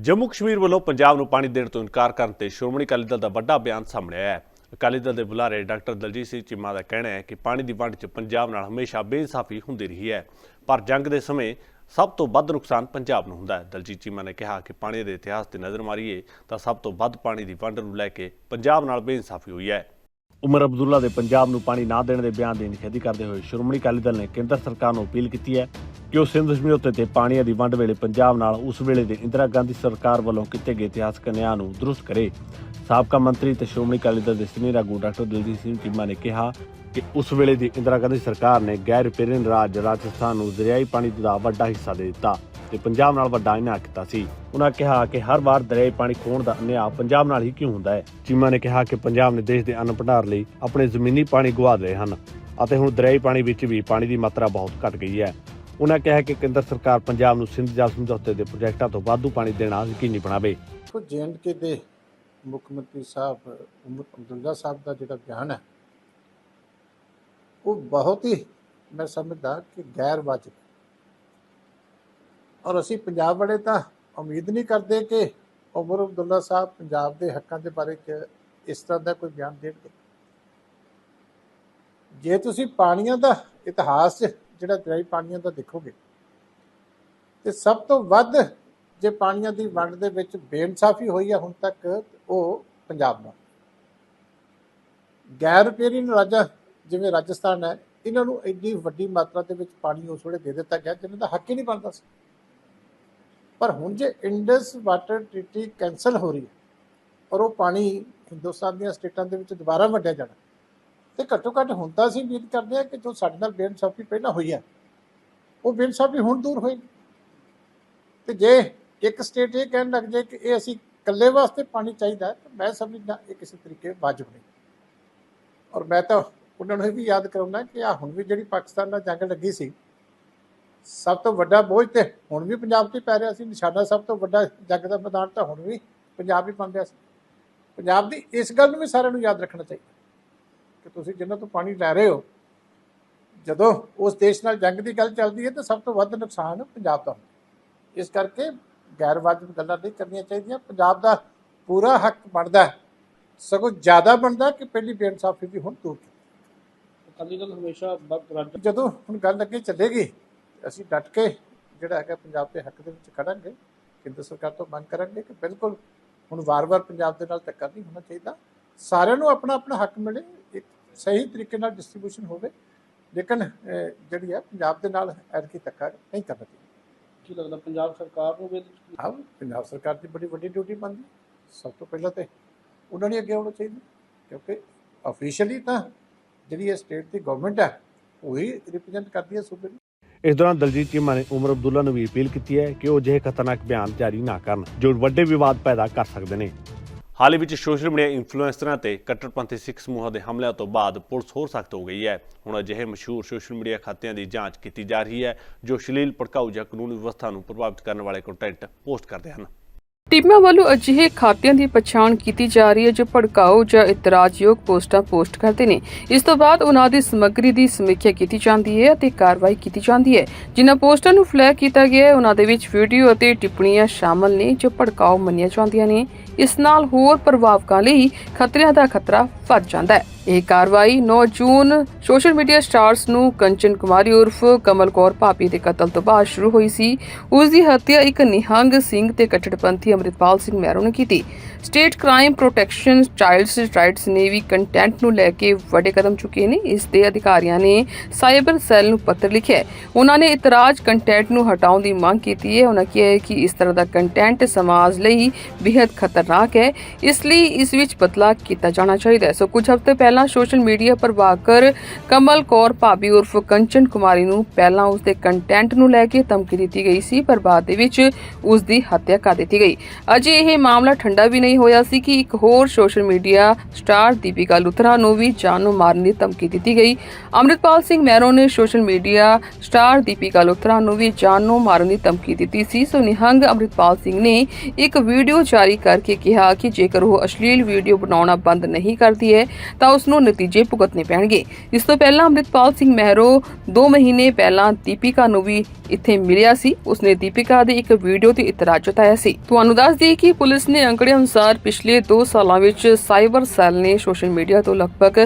ਜੰਮੂ ਕਸ਼ਮੀਰ ਵੱਲੋਂ ਪੰਜਾਬ ਨੂੰ ਪਾਣੀ ਦੇਣ ਤੋਂ ਇਨਕਾਰ ਕਰਨ ਤੇ ਸ਼੍ਰੋਮਣੀ ਅਕਾਲੀ ਦਲ ਦਾ ਵੱਡਾ ਬਿਆਨ ਸਾਹਮਣੇ ਆਇਆ ਹੈ। ਅਕਾਲੀ ਦਲ ਦੇ ਬੁਲਾਰੇ ਡਾਕਟਰ ਦਲਜੀਤ ਸਿੰਘ ਚੀਮਾ ਦਾ ਕਹਿਣਾ ਹੈ ਕਿ ਪਾਣੀ ਦੀ ਵੰਡ 'ਚ ਪੰਜਾਬ ਨਾਲ ਹਮੇਸ਼ਾ ਬੇਇਨਸਾਫੀ ਹੁੰਦੀ ਰਹੀ ਹੈ। ਪਰ ਜੰਗ ਦੇ ਸਮੇਂ ਸਭ ਤੋਂ ਵੱਧ ਨੁਕਸਾਨ ਪੰਜਾਬ ਨੂੰ ਹੁੰਦਾ ਹੈ। ਦਲਜੀਤ ਚੀਮਾ ਨੇ ਕਿਹਾ ਕਿ ਪਾਣੀ ਦੇ ਇਤਿਹਾਸ ਤੇ ਨਜ਼ਰ ਮਾਰੀਏ ਤਾਂ ਸਭ ਤੋਂ ਵੱਧ ਪਾਣੀ ਦੀ ਵੰਡ ਨੂੰ ਲੈ ਕੇ ਪੰਜਾਬ ਨਾਲ ਬੇਇਨਸਾਫੀ ਹੋਈ ਹੈ। ਉਮਰ ਅਬਦੁੱਲਾ ਦੇ ਪੰਜਾਬ ਨੂੰ ਪਾਣੀ ਨਾ ਦੇਣ ਦੇ ਬਿਆਨ ਦੀ ਨਿਖੇਧੀ ਕਰਦੇ ਹੋਏ ਸ਼੍ਰੋਮਣੀ ਅਕਾਲੀ ਦਲ ਨੇ ਕੇਂਦਰ ਸਰਕਾਰ ਨੂੰ ਅਪੀਲ ਕੀਤੀ ਹੈ ਕਿ ਉਹ ਸਿੰਧ ਸਮਝੌਤੇ ਤੇ ਪਾਣੀ ਦੀ ਵੰਡ ਵੇਲੇ ਪੰਜਾਬ ਨਾਲ ਉਸ ਵੇਲੇ ਦੇ ਇੰਦਰਾ ਗਾਂਧੀ ਸਰਕਾਰ ਵੱਲੋਂ ਕੀਤੇ ਗਏ ਇਤਿਹਾਸਕ ਨਿਆਂ ਨੂੰ ਦਰੁਸਤ ਕਰੇ। ਸਾਬਕਾ ਮੰਤਰੀ ਤੇ ਸ਼੍ਰੋਮਣੀ ਅਕਾਲੀ ਦਲ ਦੇ ਸੀਨੀਅਰ ਆਗੂ ਡਾਕਟਰ ਦਲਜੀਤ ਸਿੰਘ ਚੀਮਾ ਨੇ ਕਿਹਾ ਕਿ ਉਸ ਵੇਲੇ ਦੀ ਇੰਦਰਾ ਗਾਂਧੀ ਸਰਕਾਰ ਨੇ ਗੈਰ ਰਿਪੇਰਨ ਰਾਜ ਰਾਜਸਥਾਨ ਨੂੰ ਦਰਿਆਈ ਪਾਣੀ ਦਾ ਵੱਡਾ ਹਿੱਸਾ ਦੇ ਦਿੱਤਾ। ਤੇ ਪੰਜਾਬ ਨਾਲ ਵੱਡਾ ਇਨਾਮ ਕੀਤਾ ਸੀ। ਉਹਨਾਂ ਕਿਹਾ ਕਿ ਹਰ ਵਾਰ ਦਰਿਆਈ ਪਾਣੀ ਖੋਣ ਦਾ ਅਨਿਆਂ ਪੰਜਾਬ ਨਾਲ ਹੀ ਕਿਉਂ ਹੁੰਦਾ ਹੈ? ਚੀਮਾ ਨੇ ਕਿਹਾ ਕਿ ਪੰਜਾਬ ਨੇ ਦੇਸ਼ ਦੇ ਅੰਨ ਭੰਡਾਰ ਲਈ ਆਪਣੇ ਜ਼ਮੀਨੀ ਪਾਣੀ ਗਵਾ ਲਏ ਹਨ ਅਤੇ ਹੁਣ ਦਰਿਆਈ ਪਾਣੀ ਵਿੱਚ ਵੀ ਪਾਣੀ ਦੀ ਮਾਤਰਾ ਬਹੁਤ ਘਟ ਗਈ ਹੈ। ਉਹਨਾਂ ਕਿਹਾ ਕਿ ਕੇਂਦਰ ਸਰਕਾਰ ਪੰਜਾਬ ਨੂੰ ਸਿੰਧ ਜਲ ਸਮਝੌਤੇ ਦੇ ਪ੍ਰੋਜੈਕਟਾਂ ਤੋਂ ਵਾਧੂ ਪਾਣੀ ਦੇਣਾ ਯਕੀਨੀ ਬਣਾਵੇ। ਦੇਖੋ ਕੇ ਦੇ ਮੁੱਖ ਮੰਤਰੀ ਸਾਹਿਬ ਉਮਰ ਅਬਦੁੱਲਾ ਸਾਹਿਬ ਦਾ ਜਿਹੜਾ ਬਿਆਨ ਹੈ, ਉਹ ਬਹੁਤ ਹੀ ਮੈਂ ਸਮਝਦਾ ਕਿ ਗੈਰ ਵਾਜਬ ਔਰ ਅਸੀਂ ਪੰਜਾਬ ਵਾਲੇ ਤਾਂ ਉਮੀਦ ਨਹੀਂ ਕਰਦੇ ਕਿ ਉਮਰ ਅਬਦੁੱਲਾ ਸਾਹਿਬ ਪੰਜਾਬ ਦੇ ਹੱਕਾਂ ਦੇ ਬਾਰੇ ਚ ਇਸ ਤਰ੍ਹਾਂ ਦਾ ਕੋਈ ਬਿਆਨ ਦੇਣਗੇ। ਜੇ ਤੁਸੀਂ ਪਾਣੀਆਂ ਦਾ ਇਤਿਹਾਸ, ਜਿਹੜਾ ਦਰਿਆਈ ਪਾਣੀਆਂ ਦਾ ਦੇਖੋਗੇ, ਤੇ ਸਭ ਤੋਂ ਵੱਧ ਜੇ ਪਾਣੀਆਂ ਦੀ ਵੰਡ ਦੇ ਵਿੱਚ ਬੇਇਨਸਾਫੀ ਹੋਈ ਹੈ ਹੁਣ ਤੱਕ ਉਹ ਪੰਜਾਬ ਨਾਲ ਗੈਰ ਰਿਪੇਰਿੰਗ ਰਾਜਾ ਜਿਵੇਂ ਰਾਜਸਥਾਨ ਹੈ, ਇਹਨਾਂ ਨੂੰ ਇੰਨੀ ਵੱਡੀ ਮਾਤਰਾ ਦੇ ਵਿੱਚ ਪਾਣੀ ਉਸ ਵੇਲੇ ਦੇ ਦਿੱਤਾ ਗਿਆ ਜਿਹਨਾਂ ਦਾ ਹੱਕ ਹੀ ਨਹੀਂ ਬਣਦਾ ਸੀ। ਪਰ ਹੁਣ ਜੇ ਇੰਡਸ ਵਾਟਰ ਟ੍ਰੀਟੀ ਕੈਨਸਲ ਹੋ ਰਹੀ ਹੈ ਔਰ ਉਹ ਪਾਣੀ ਹਿੰਦੁਸਤਾਨ ਦੀਆਂ ਸਟੇਟਾਂ ਦੇ ਵਿੱਚ ਦੁਬਾਰਾ ਵੰਡਿਆ ਜਾਣਾ, ਤੇ ਘੱਟੋ ਘੱਟ ਹੁਣ ਤਾਂ ਅਸੀਂ ਉਮੀਦ ਕਰਦੇ ਹਾਂ ਕਿ ਜੋ ਸਾਡੇ ਨਾਲ ਬੇਇਨਸਾਫੀ ਪਹਿਲਾਂ ਹੋਈ ਹੈ, ਉਹ ਬੇਇਨਸਾਫੀ ਹੁਣ ਦੂਰ ਹੋਏਗੀ ਤੇ ਜੇ ਇੱਕ ਸਟੇਟ ਇਹ ਕਹਿਣ ਲੱਗ ਜਾਏ ਕਿ ਇਹ ਅਸੀਂ ਇਕੱਲੇ ਵਾਸਤੇ ਪਾਣੀ ਚਾਹੀਦਾ ਤਾਂ ਮੈਂ ਸਮਝਦਾ ਇਹ ਕਿਸੇ ਤਰੀਕੇ ਵਾਜਬ ਨਹੀਂ। ਔਰ ਮੈਂ ਤਾਂ ਉਹਨਾਂ ਨੂੰ ਇਹ ਵੀ ਯਾਦ ਕਰਾਉਣਾ ਕਿ ਆ ਹੁਣ ਵੀ ਜਿਹੜੀ ਪਾਕਿਸਤਾਨ ਨਾਲ ਜੰਗ ਲੱਗੀ ਸੀ ਸਭ ਤੋਂ ਵੱਡਾ ਬੋਝ ਤੇ ਹੁਣ ਵੀ ਪੰਜਾਬ ਤੇ ਪੈ ਰਿਹਾ ਸੀ ਨਿਸ਼ਾਨਾ ਸਭ ਤੋਂ ਵੱਡਾ ਜੰਗ ਦਾ ਮੈਦਾਨ ਤਾਂ ਹੁਣ ਵੀ ਪੰਜਾਬ ਹੀ ਬਣ ਰਿਹਾ ਸੀ ਪੰਜਾਬ ਦੀ ਇਸ ਗੱਲ ਨੂੰ ਵੀ ਸਾਰਿਆਂ ਨੂੰ ਯਾਦ ਰੱਖਣਾ ਚਾਹੀਦਾ ਕਿ ਤੁਸੀਂ ਜਿੰਨਾਂ ਤੋਂ ਪਾਣੀ ਲੈ ਰਹੇ ਹੋ ਜਦੋਂ ਉਸ ਦੇਸ਼ ਨਾਲ ਜੰਗ ਦੀ ਗੱਲ ਚੱਲਦੀ ਹੈ ਤਾਂ ਸਭ ਤੋਂ ਵੱਧ ਨੁਕਸਾਨ ਪੰਜਾਬ ਦਾ ਹੁੰਦਾ ਇਸ ਕਰਕੇ ਗੈਰ ਵਾਜਬ ਗੱਲਾਂ ਨਹੀਂ ਕਰਨੀਆਂ ਚਾਹੀਦੀਆਂ ਪੰਜਾਬ ਦਾ ਪੂਰਾ ਹੱਕ ਬਣਦਾ। ਸਗੋਂ ਜ਼ਿਆਦਾ ਬਣਦਾ ਕਿ ਪਹਿਲੀ ਬੇਇਨਸਾਫੀ ਵੀ ਹੁਣ ਦੂਰ। ਅਕਾਲੀ ਦਲ ਹਮੇਸ਼ਾ ਜਦੋਂ ਹੁਣ ਗੱਲ ਅੱਗੇ ਚੱਲੇਗੀ ਅਸੀਂ ਡਟ ਕੇ ਜਿਹੜਾ ਹੈਗਾ ਪੰਜਾਬ ਦੇ ਹੱਕ ਦੇ ਵਿੱਚ ਖੜਾਂਗੇ। ਕੇਂਦਰ ਸਰਕਾਰ ਤੋਂ ਮੰਗ ਕਰਾਂਗੇ ਕਿ ਬਿਲਕੁਲ ਹੁਣ ਵਾਰ-ਵਾਰ ਪੰਜਾਬ ਦੇ ਨਾਲ ਧੱਕਾ ਨਹੀਂ ਹੋਣਾ ਚਾਹੀਦਾ। ਸਾਰਿਆਂ ਨੂੰ ਆਪਣਾ ਆਪਣਾ ਹੱਕ ਮਿਲੇ ਇੱਕ ਸਹੀ ਤਰੀਕੇ ਨਾਲ ਡਿਸਟ੍ਰੀਬਿਊਸ਼ਨ ਹੋਵੇ। ਲੇਕਿਨ ਜਿਹੜੀ ਹੈ ਪੰਜਾਬ ਦੇ ਨਾਲ ਐਤਕੀ ਧੱਕਾ ਨਹੀਂ ਕਰਨਾ ਚਾਹੀਦਾ। ਕੀ ਲੱਗਦਾ ਪੰਜਾਬ ਸਰਕਾਰ ਨੂੰ ਵੀ ਹਾਂ ਪੰਜਾਬ ਸਰਕਾਰ ਦੀ ਬੜੀ ਵੱਡੀ ਡਿਊਟੀ ਬਣਦੀ ਸਭ ਤੋਂ ਪਹਿਲਾਂ ਤੇ ਉਹਨਾਂ ਨੇ ਅੱਗੇ ਆਉਣਾ ਚਾਹੀਦਾ। ਕਿਉਂਕਿ ਅਫੀਸ਼ੀਅਲੀ ਤਾਂ ਜਿਹੜੀ ਇਹ ਸਟੇਟ ਦੀ ਗਵਰਨਮੈਂਟ ਹੈ ਉਹੀ ਰਿਪਰੈਜ਼ੈਂਟ ਕਰਦੀ ਹੈ ਸੂਬੇ ਨੂੰ। ਇਸ ਦੌਰਾਨ ਦਲਜੀਤ ਚੀਮਾ ਨੇ ਉਮਰ ਅਬਦੁੱਲਾ ਨੂੰ ਵੀ ਅਪੀਲ ਕੀਤੀ ਹੈ ਕਿ ਉਹ ਅਜਿਹੇ ਖਤਰਨਾਕ ਬਿਆਨ ਜਾਰੀ ਨਾ ਕਰਨ ਜੋ ਵੱਡੇ ਵਿਵਾਦ ਪੈਦਾ ਕਰ ਸਕਦੇ ਨੇ। ਹਾਲ ਹੀ ਵਿੱਚ ਸੋਸ਼ਲ ਮੀਡੀਆ ਇਨਫਲੂਐਂਸਰਾਂ ਤੇ ਕੱਟੜਪੰਥੀ ਸਿੱਖ ਸਮੂਹਾਂ ਦੇ ਹਮਲਿਆਂ ਤੋਂ ਬਾਅਦ ਪੁਲਿਸ ਹੋਰ ਸਖਤ ਹੋ ਗਈ ਹੈ। ਹੁਣ ਅਜਿਹੇ ਮਸ਼ਹੂਰ ਸੋਸ਼ਲ ਮੀਡੀਆ ਖਾਤਿਆਂ ਦੀ ਜਾਂਚ ਕੀਤੀ ਜਾ ਰਹੀ ਹੈ, ਜੋ ਸ਼ਲੀਲ ਭੜਕਾਊ ਜਾਂ ਕਾਨੂੰਨ ਵਿਵਸਥਾ ਨੂੰ ਪ੍ਰਭਾਵਿਤ ਕਰਨ ਵਾਲੇ ਕੰਟੈਂਟ ਪੋਸਟ ਕਰਦੇ ਹਨ। ਟੀਮਾਂ ਵੱਲੋਂ ਅਜਿਹੇ ਖਾਤਿਆਂ ਦੀ ਪਛਾਣ ਕੀਤੀ ਜਾ ਰਹੀ ਹੈ ਜੋ ਭੜਕਾਊ ਜਾਂ ਇਤਰਾਜ਼ਯੋਗ ਪੋਸਟਾਂ ਪੋਸਟ ਕਰਦੇ ਨੇ। ਇਸ ਤੋਂ ਬਾਅਦ ਉਹਨਾਂ ਦੀ ਸਮੱਗਰੀ ਦੀ ਸਮੀਖਿਆ ਕੀਤੀ ਜਾਂਦੀ ਹੈ ਅਤੇ ਕਾਰਵਾਈ ਕੀਤੀ ਜਾਂਦੀ ਹੈ। ਜਿਨ੍ਹਾਂ ਪੋਸਟਾਂ ਨੂੰ ਫਲੈਗ ਕੀਤਾ ਗਿਆ ਹੈ, ਉਹਨਾਂ ਦੇ ਵਿੱਚ ਵੀਡੀਓ ਅਤੇ ਟਿੱਪਣੀਆਂ ਸ਼ਾਮਲ ਨੇ ਜੋ ਭੜਕਾਊ ਮੰਨੀਆਂ ਜਾਂਦੀਆਂ ਨੇ। ਇਸ ਨਾਲ ਹੋਰ ਪ੍ਰਭਾਵਕਾਂ ਲਈ ਖਤਰਿਆਂ ਦਾ ਖਤਰਾ ਵੱਧ ਜਾਂਦਾ ਹੈ। ਇਹ ਕਾਰਵਾਈ 9 ਜੂਨ ਸੋਸ਼ਲ ਮੀਡੀਆ ਸਟਾਰਸ ਨੂੰ ਕੰਚਨ ਕੁਮਾਰੀ ਉਰਫ ਕਮਲ ਕੌਰ ਭਾਪੀ ਦੇ ਕਤਲ ਤੋਂ ਬਾਅਦ ਸ਼ੁਰੂ ਹੋਈ ਸੀ। ਉਸ ਦੀ ਹੱਤਿਆ ਇੱਕ ਨਿਹੰਗ ਸਿੰਘ ਤੇ ਕੱਟੜਪੰਥੀ ਅੰਮ੍ਰਿਤਪਾਲ ਸਿੰਘ ਮਹਿਰੋ ਨੇ ਕੀਤੀ। State crime protection childs rights ਨੇ ਵੀ ਕੰਟੈਂਟ ਨੂੰ ਲੈ ਕੇ ਵੱਡੇ ਕਦਮ ਚੁੱਕੇ ਨੇ। ਇਸ ਦੇ ਅਧਿਕਾਰੀਆਂ ਨੇ ਸਾਈਬਰ ਸੈੱਲ ਨੂੰ ਪੱਤਰ ਲਿਖਿਆ ਹੈ। ਉਹਨਾਂ ਨੇ ਇਤਰਾਜ਼ ਕੰਟੈਂਟ ਨੂੰ ਹਟਾਉਣ ਦੀ ਮੰਗ ਕੀਤੀ ਹੈ। ਉਹਨਾਂ ਕਿਹਾ ਹੈ ਕਿ ਇਸ ਤਰ੍ਹਾਂ ਦਾ ਕੰਟੈਂਟ ਸਮਾਜ ਲਈ ਬੇहद ਖਤਰਨਾਕ ਹੈ। ਇਸ ਲਈ ਇਸ ਵਿੱਚ ਬਦਲਾਅ ਕੀਤਾ ਜਾਣਾ ਚਾਹੀਦਾ ਹੈ। ਸੋ ਕੁਝ ਹਫ਼ਤੇ ਪਹਿਲਾਂ ਸੋਸ਼ਲ ਮੀਡੀਆ ਪ੍ਰਭਾਕਰ ਕਮਲ ਕੌਰ, ਭਾਬੀ ਉਰਫ ਕੰਚਨ ਕੁਮਾਰੀ ਨੂੰ ਪਹਿਲਾਂ ਉਸ ਦੇ ਕੰਟੈਂਟ ਨੂੰ ਲੈ ਕੇ ਧਮਕੀ ਦਿੱਤੀ ਗਈ ਸੀ, ਪਰ ਬਾਅਦ ਦੇ ਵਿੱਚ ਉਸ ਦੀ ਹੱਤਿਆ ਕਰ ਦਿੱਤੀ ਗਈ। ਅਜੇ ਇਹ ਮਾਮਲਾ ਠੰਡਾ ਵੀ ਨਹੀਂ ਹੋਇਆ ਸੀ ਕਿ ਇੱਕ ਹੋਰ social media star Deepika Luthra ਨੂੰ ਵੀ ਜਾਨ ਨੂੰ ਮਾਰਨ ਦੀ ਧਮਕੀ ਦਿੱਤੀ ਗਈ। ਅੰਮ੍ਰਿਤਪਾਲ ਸਿੰਘ ਮਹਿਰੋ ਨੇ social media star Deepika Luthra ਨੂੰ ਵੀ ਜਾਨ ਨੂੰ ਮਾਰਨ ਦੀ ਧਮਕੀ ਦਿੱਤੀ ਸੀ। ਸੋ ਨਿਹੰਗ ਅੰਮ੍ਰਿਤਪਾਲ ਸਿੰਘ ਨੇ ਇੱਕ ਵੀਡੀਓ ਜਾਰੀ ਕਰਕੇ ਕਿਹਾ ਕਿ ਜੇਕਰ ਉਹ ਅਸ਼ਲੀਲ ਵੀਡੀਓ ਬਣਾਉਣਾ ਬੰਦ ਨਹੀਂ ਕਰਦੀ ਹੈ, ਤਾਂ ਉਸ ਨੂੰ ਨਤੀਜੇ ਭੁਗਤਣੇ ਪੈਣਗੇ। ਇਸ ਤੋਂ ਪਹਿਲਾਂ ਅੰਮ੍ਰਿਤਪਾਲ ਸਿੰਘ ਮਹਿਰੋ 2 ਮਹੀਨੇ ਪਹਿਲਾਂ ਦੀਪਿਕਾ ਨੂੰ ਵੀ ਇੱਥੇ ਮਿਲਿਆ ਸੀ। ਉਸਨੇ ਦੀਪਿਕਾ ਦੀ ਇੱਕ ਵੀਡੀਓ ਤੇ ਇਤਰਾਜ਼ ਜਤਾਇਆ ਸੀ। ਤੁਹਾਨੂੰ ਦੱਸ ਦਈਏ ਕਿ ਪੁਲਿਸ ਨੇ ਅੰਕੜੇ ਅਨੁਸਾਰ ਪਿਛਲੇ 2 ਸਾਲਾਂ ਵਿੱਚ ਸਾਈਬਰ ਸੈੱਲ ਨੇ ਸੋਸ਼ਲ ਮੀਡੀਆ ਤੋਂ ਲਗਭਗ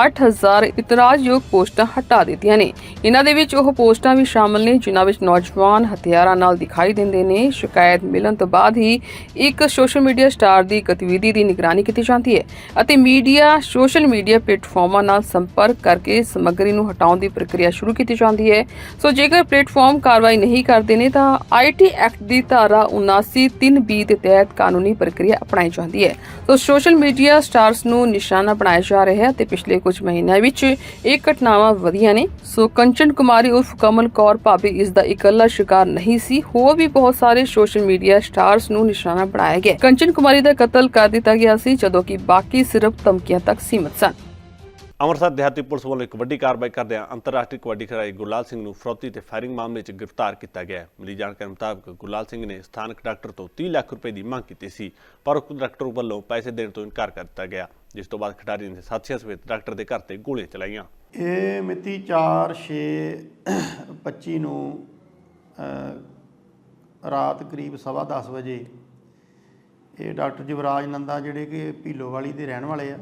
8000 ਇਤਰਾਜ਼ਯੋਗ ਪੋਸਟਾਂ ਹਟਾ ਦਿੱਤੀਆਂ ਨੇ। ਇਹਨਾਂ ਦੇ ਵਿੱਚ ਉਹ ਪੋਸਟਾਂ ਵੀ ਸ਼ਾਮਲ ਨੇ, ਜਿਨ੍ਹਾਂ ਵਿੱਚ ਨੌਜਵਾਨ ਹਥਿਆਰਾਂ ਨਾਲ ਦਿਖਾਈ ਦਿੰਦੇ ਨੇ। ਸ਼ਿਕਾਇਤ ਮਿਲਣ ਤੋਂ ਬਾਅਦ ਹੀ ਇੱਕ ਸੋਸ਼ਲ ਮੀਡੀਆ ਸਟਾਰ ਦੀ ਗਤੀਵਿਧੀ ਦੀ ਨਿਗਰਾਨੀ ਕੀਤੀ ਜਾਂਦੀ ਹੈ ਅਤੇ ਮੀਡੀਆ, ਸੋਸ਼ਲ ਮੀਡੀਆ ਪਲੇਟਫਾਰਮਾਂ ਨਾਲ ਸੰਪਰਕ ਕਰਕੇ ਸਮੱਗਰੀ ਨੂੰ ਹਟਾਉਣ ਦੀ ਪ੍ਰਕਿਰਿਆ ਸ਼ੁਰੂ ਕੀਤੀ ਜਾਂਦੀ ਹੈ। ਸੋ ਜੇਕਰ ਪਲੇਟਫਾਰਮ ਕਾਰਵਾਈ ਨਹੀਂ ਕਰਦੇ ਨੇ ਤਾਂ ਆਈਟੀ ਐਕਟ ਦੀ ਧਾਰਾ 79(3)B ਦੇ ਤਹਿਤ ਕਾਨੂੰਨੀ ਪ੍ਰਕਿਰਿਆ ਅਪਣਾਈ ਜਾਂਦੀ ਹੈ। ਸੋ ਸੋਸ਼ਲ ਮੀਡੀਆ ਸਟਾਰਸ ਨੂੰ ਨਿਸ਼ਾਨਾ ਬਣਾਇਆ ਜਾ ਰਿਹਾ ਹੈ ਤੇ ਪਿਛਲੇ ਕੁਝ ਮਹੀਨਿਆਂ ਵਿੱਚ ਇਹ ਘਟਨਾਵਾਂ ਵਧੀਆਂ ਨੇ। ਸੋ ਕੰਚਨ ਕੁਮਾਰੀ ਉਰਫ ਕਮਲ ਕੌਰ ਭਾਬੀ ਇਸ ਦਾ ਇਕੱਲਾ ਸ਼ਿਕਾਰ ਨਹੀਂ ਸੀ। ਹੋਰ ਵੀ ਬਹੁਤ ਸਾਰੇ ਸੋਸ਼ਲ ਮੀਡੀਆ ਸਟਾਰਸ ਨੂੰ ਨਿਸ਼ਾਨਾ ਬਣਾਇਆ ਗਿਆ। ਕੰਚਨ ਕੁਮਾਰੀ ਦਾ ਕਤਲ ਕਰ ਦਿੱਤਾ ਗਿਆ ਸੀ, ਜਦੋਂ ਕਿ ਬਾਕੀ ਸਿਰਫ ਧਮਕੀਆਂ ਤੱਕ ਸੀਮਤ ਸਨ। ਅੰਮ੍ਰਿਤਸਰ ਦਿਹਾਤੀ ਪੁਲਿਸ ਵੱਲੋਂ ਇੱਕ ਵੱਡੀ ਕਾਰਵਾਈ ਕਰਦਿਆਂ ਅੰਤਰਰਾਸ਼ਟਰੀ ਕਬੱਡੀ ਖਿਡਾਰੀ ਗੁਰਲਾਲ ਸਿੰਘ ਨੂੰ ਫਰੌਤੀ ਤੇ ਫਾਇਰਿੰਗ ਮਾਮਲੇ 'ਚ ਗ੍ਰਿਫਤਾਰ ਕੀਤਾ ਗਿਆ। ਹੈ ਮਿਲੀ ਜਾਣਕਾਰੀ ਮੁਤਾਬਕ ਗੁਰਲਾਲ ਸਿੰਘ ਨੇ ਸਥਾਨਕ ਡਾਕਟਰ ਤੋਂ 30 ਲੱਖ ਰੁਪਏ ਦੀ ਮੰਗ ਕੀਤੀ ਸੀ, ਪਰ ਉਸ ਡਾਕਟਰ ਵੱਲੋਂ ਪੈਸੇ ਦੇਣ ਤੋਂ ਇਨਕਾਰ ਕਰ ਦਿੱਤਾ ਗਿਆ, ਜਿਸ ਤੋਂ ਬਾਅਦ ਖਿਡਾਰੀ ਨੇ ਸਾਥੀਆਂ ਸਮੇਤ ਡਾਕਟਰ ਦੇ ਘਰ ਤੇ ਗੋਲੀਆਂ ਚਲਾਈਆਂ। ਇਹ ਮਿਤੀ 4 6 25 ਨੂੰ ਰਾਤ ਕਰੀਬ ਸਵਾ ਦਸ ਵਜੇ ਇਹ ਡਾਕਟਰ ਜਵਰਾਜ ਨੰਦਾ ਜਿਹੜੇ ਕਿ ਭੀਲੋਵਾਲੀ ਦੇ ਰਹਿਣ ਵਾਲੇ ਆ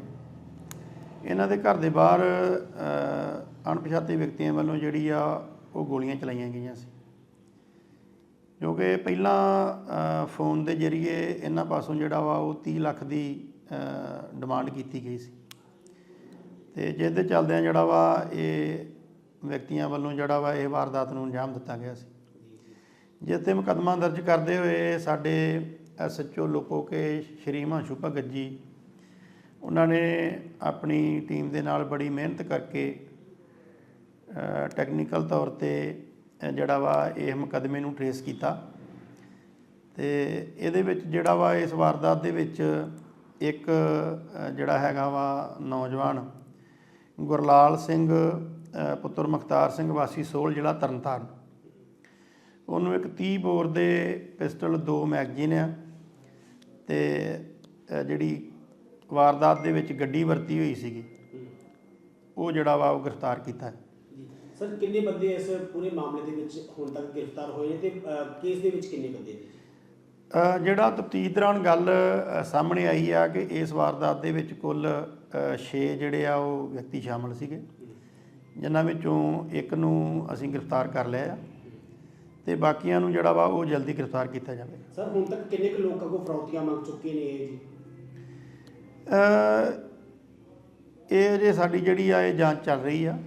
ਇਹਨਾਂ ਦੇ ਘਰ ਦੇ ਬਾਹਰ ਅਣਪਛਾਤੇ ਵਿਅਕਤੀਆਂ ਵੱਲੋਂ ਜਿਹੜੀ ਆ ਉਹ ਗੋਲੀਆਂ ਚਲਾਈਆਂ ਗਈਆਂ ਸੀ। ਜੋ ਕਿ ਪਹਿਲਾਂ ਫੋਨ ਦੇ ਜ਼ਰੀਏ ਇਹਨਾਂ ਪਾਸੋਂ ਜਿਹੜਾ ਵਾ ਉਹ 30 ਲੱਖ ਦੀ ਡਿਮਾਂਡ ਕੀਤੀ ਗਈ ਸੀ। ਤੇ ਜਿਹਦੇ ਚੱਲਦਿਆਂ ਜਿਹੜਾ ਵਾ ਇਹ ਵਿਅਕਤੀਆਂ ਵੱਲੋਂ ਜਿਹੜਾ ਵਾ ਇਹ ਵਾਰਦਾਤ ਨੂੰ ਅੰਜਾਮ ਦਿੱਤਾ ਗਿਆ ਸੀ। ਜਿਸ ਤੇ ਮੁਕੱਦਮਾ ਦਰਜ ਕਰਦੇ ਹੋਏ ਸਾਡੇ ਐਸਐਚਓ ਲੋਪੋ ਕੇ ਸ਼੍ਰੀ ਹਿਮਾਂਸ਼ੂ ਭਗਤ ਜੀ ਉਹਨਾਂ ਨੇ ਆਪਣੀ ਟੀਮ ਦੇ ਨਾਲ ਬੜੀ ਮਿਹਨਤ ਕਰਕੇ ਟੈਕਨੀਕਲ ਤੌਰ ਤੇ ਜਿਹੜਾ ਵਾ ਇਹ ਮੁਕੱਦਮੇ ਨੂੰ ਟਰੇਸ ਕੀਤਾ। ਤੇ ਇਹਦੇ ਵਿੱਚ ਜਿਹੜਾ ਵਾ ਇਸ ਵਾਰਦਾਤ ਦੇ ਵਿੱਚ ਇੱਕ ਜਿਹੜਾ ਹੈਗਾ ਵਾ ਨੌਜਵਾਨ ਗੁਰਲਾਲ ਸਿੰਘ ਪੁੱਤਰ ਮੁਖਤਾਰ ਸਿੰਘ ਵਾਸੀ ਸੋਲ ਜ਼ਿਲ੍ਹਾ ਤਰਨਤਾਰਨ। ਉਹਨੂੰ ਇੱਕ 30 ਬੋਰ ਦੇ ਪਿਸਟਲ, ਦੋ ਮੈਗਜ਼ੀਨ ਆ ਤੇ ਜਿਹੜੀ ਵਾਰਦਾਤ ਦੇ ਵਿੱਚ ਗੱਡੀ ਵਰਤੀ ਹੋਈ ਸੀਗੀ। ਉਹ ਜਿਹੜਾ ਵਾ ਉਹ ਗ੍ਰਿਫਤਾਰ ਕੀਤਾ ਹੈ। ਸਰ ਕਿੰਨੇ ਬੰਦੇ ਇਸ ਪੂਰੇ ਮਾਮਲੇ ਦੇ ਵਿੱਚ ਹੁਣ ਤੱਕ ਗ੍ਰਿਫਤਾਰ ਹੋਏ ਨੇ ਤੇ ਕੇਸ ਦੇ ਵਿੱਚ ਕਿੰਨੇ ਬੰਦੇ ਨੇ? ਜਿਹੜਾ ਤਫਤੀਸ਼ ਦੌਰਾਨ ਗੱਲ ਸਾਹਮਣੇ ਆਈ ਆ ਕਿ ਇਸ ਵਾਰਦਾਤ ਦੇ ਵਿੱਚ ਕੁੱਲ 6 ਜਿਹੜੇ ਆ ਉਹ ਵਿਅਕਤੀ ਸ਼ਾਮਲ ਸੀਗੇ। ਜਿਨ੍ਹਾਂ ਵਿੱਚੋਂ ਇੱਕ ਨੂੰ ਅਸੀਂ ਗ੍ਰਿਫਤਾਰ ਕਰ ਲਿਆ ਆ। ਤੇ ਬਾਕੀਆਂ ਨੂੰ ਜਿਹੜਾ ਵਾ ਉਹ ਜਲਦੀ ਗ੍ਰਿਫਤਾਰ ਕੀਤਾ ਜਾਵੇਗਾ। ਸਰ ਹੁਣ ਤੱਕ ਕਿੰਨੇ ਕੁ ਲੋਕਾਂ ਕੋਲ ਫਰੌਤੀਆਂ ਮੰਗ ਚੁੱਕੇ ਨੇ ਜੀ? ਇਹ ਜੇ ਸਾਡੀ ਜਿਹੜੀ ਆ, ਇਹ ਜਾਂਚ ਚੱਲ ਰਹੀ ਆ।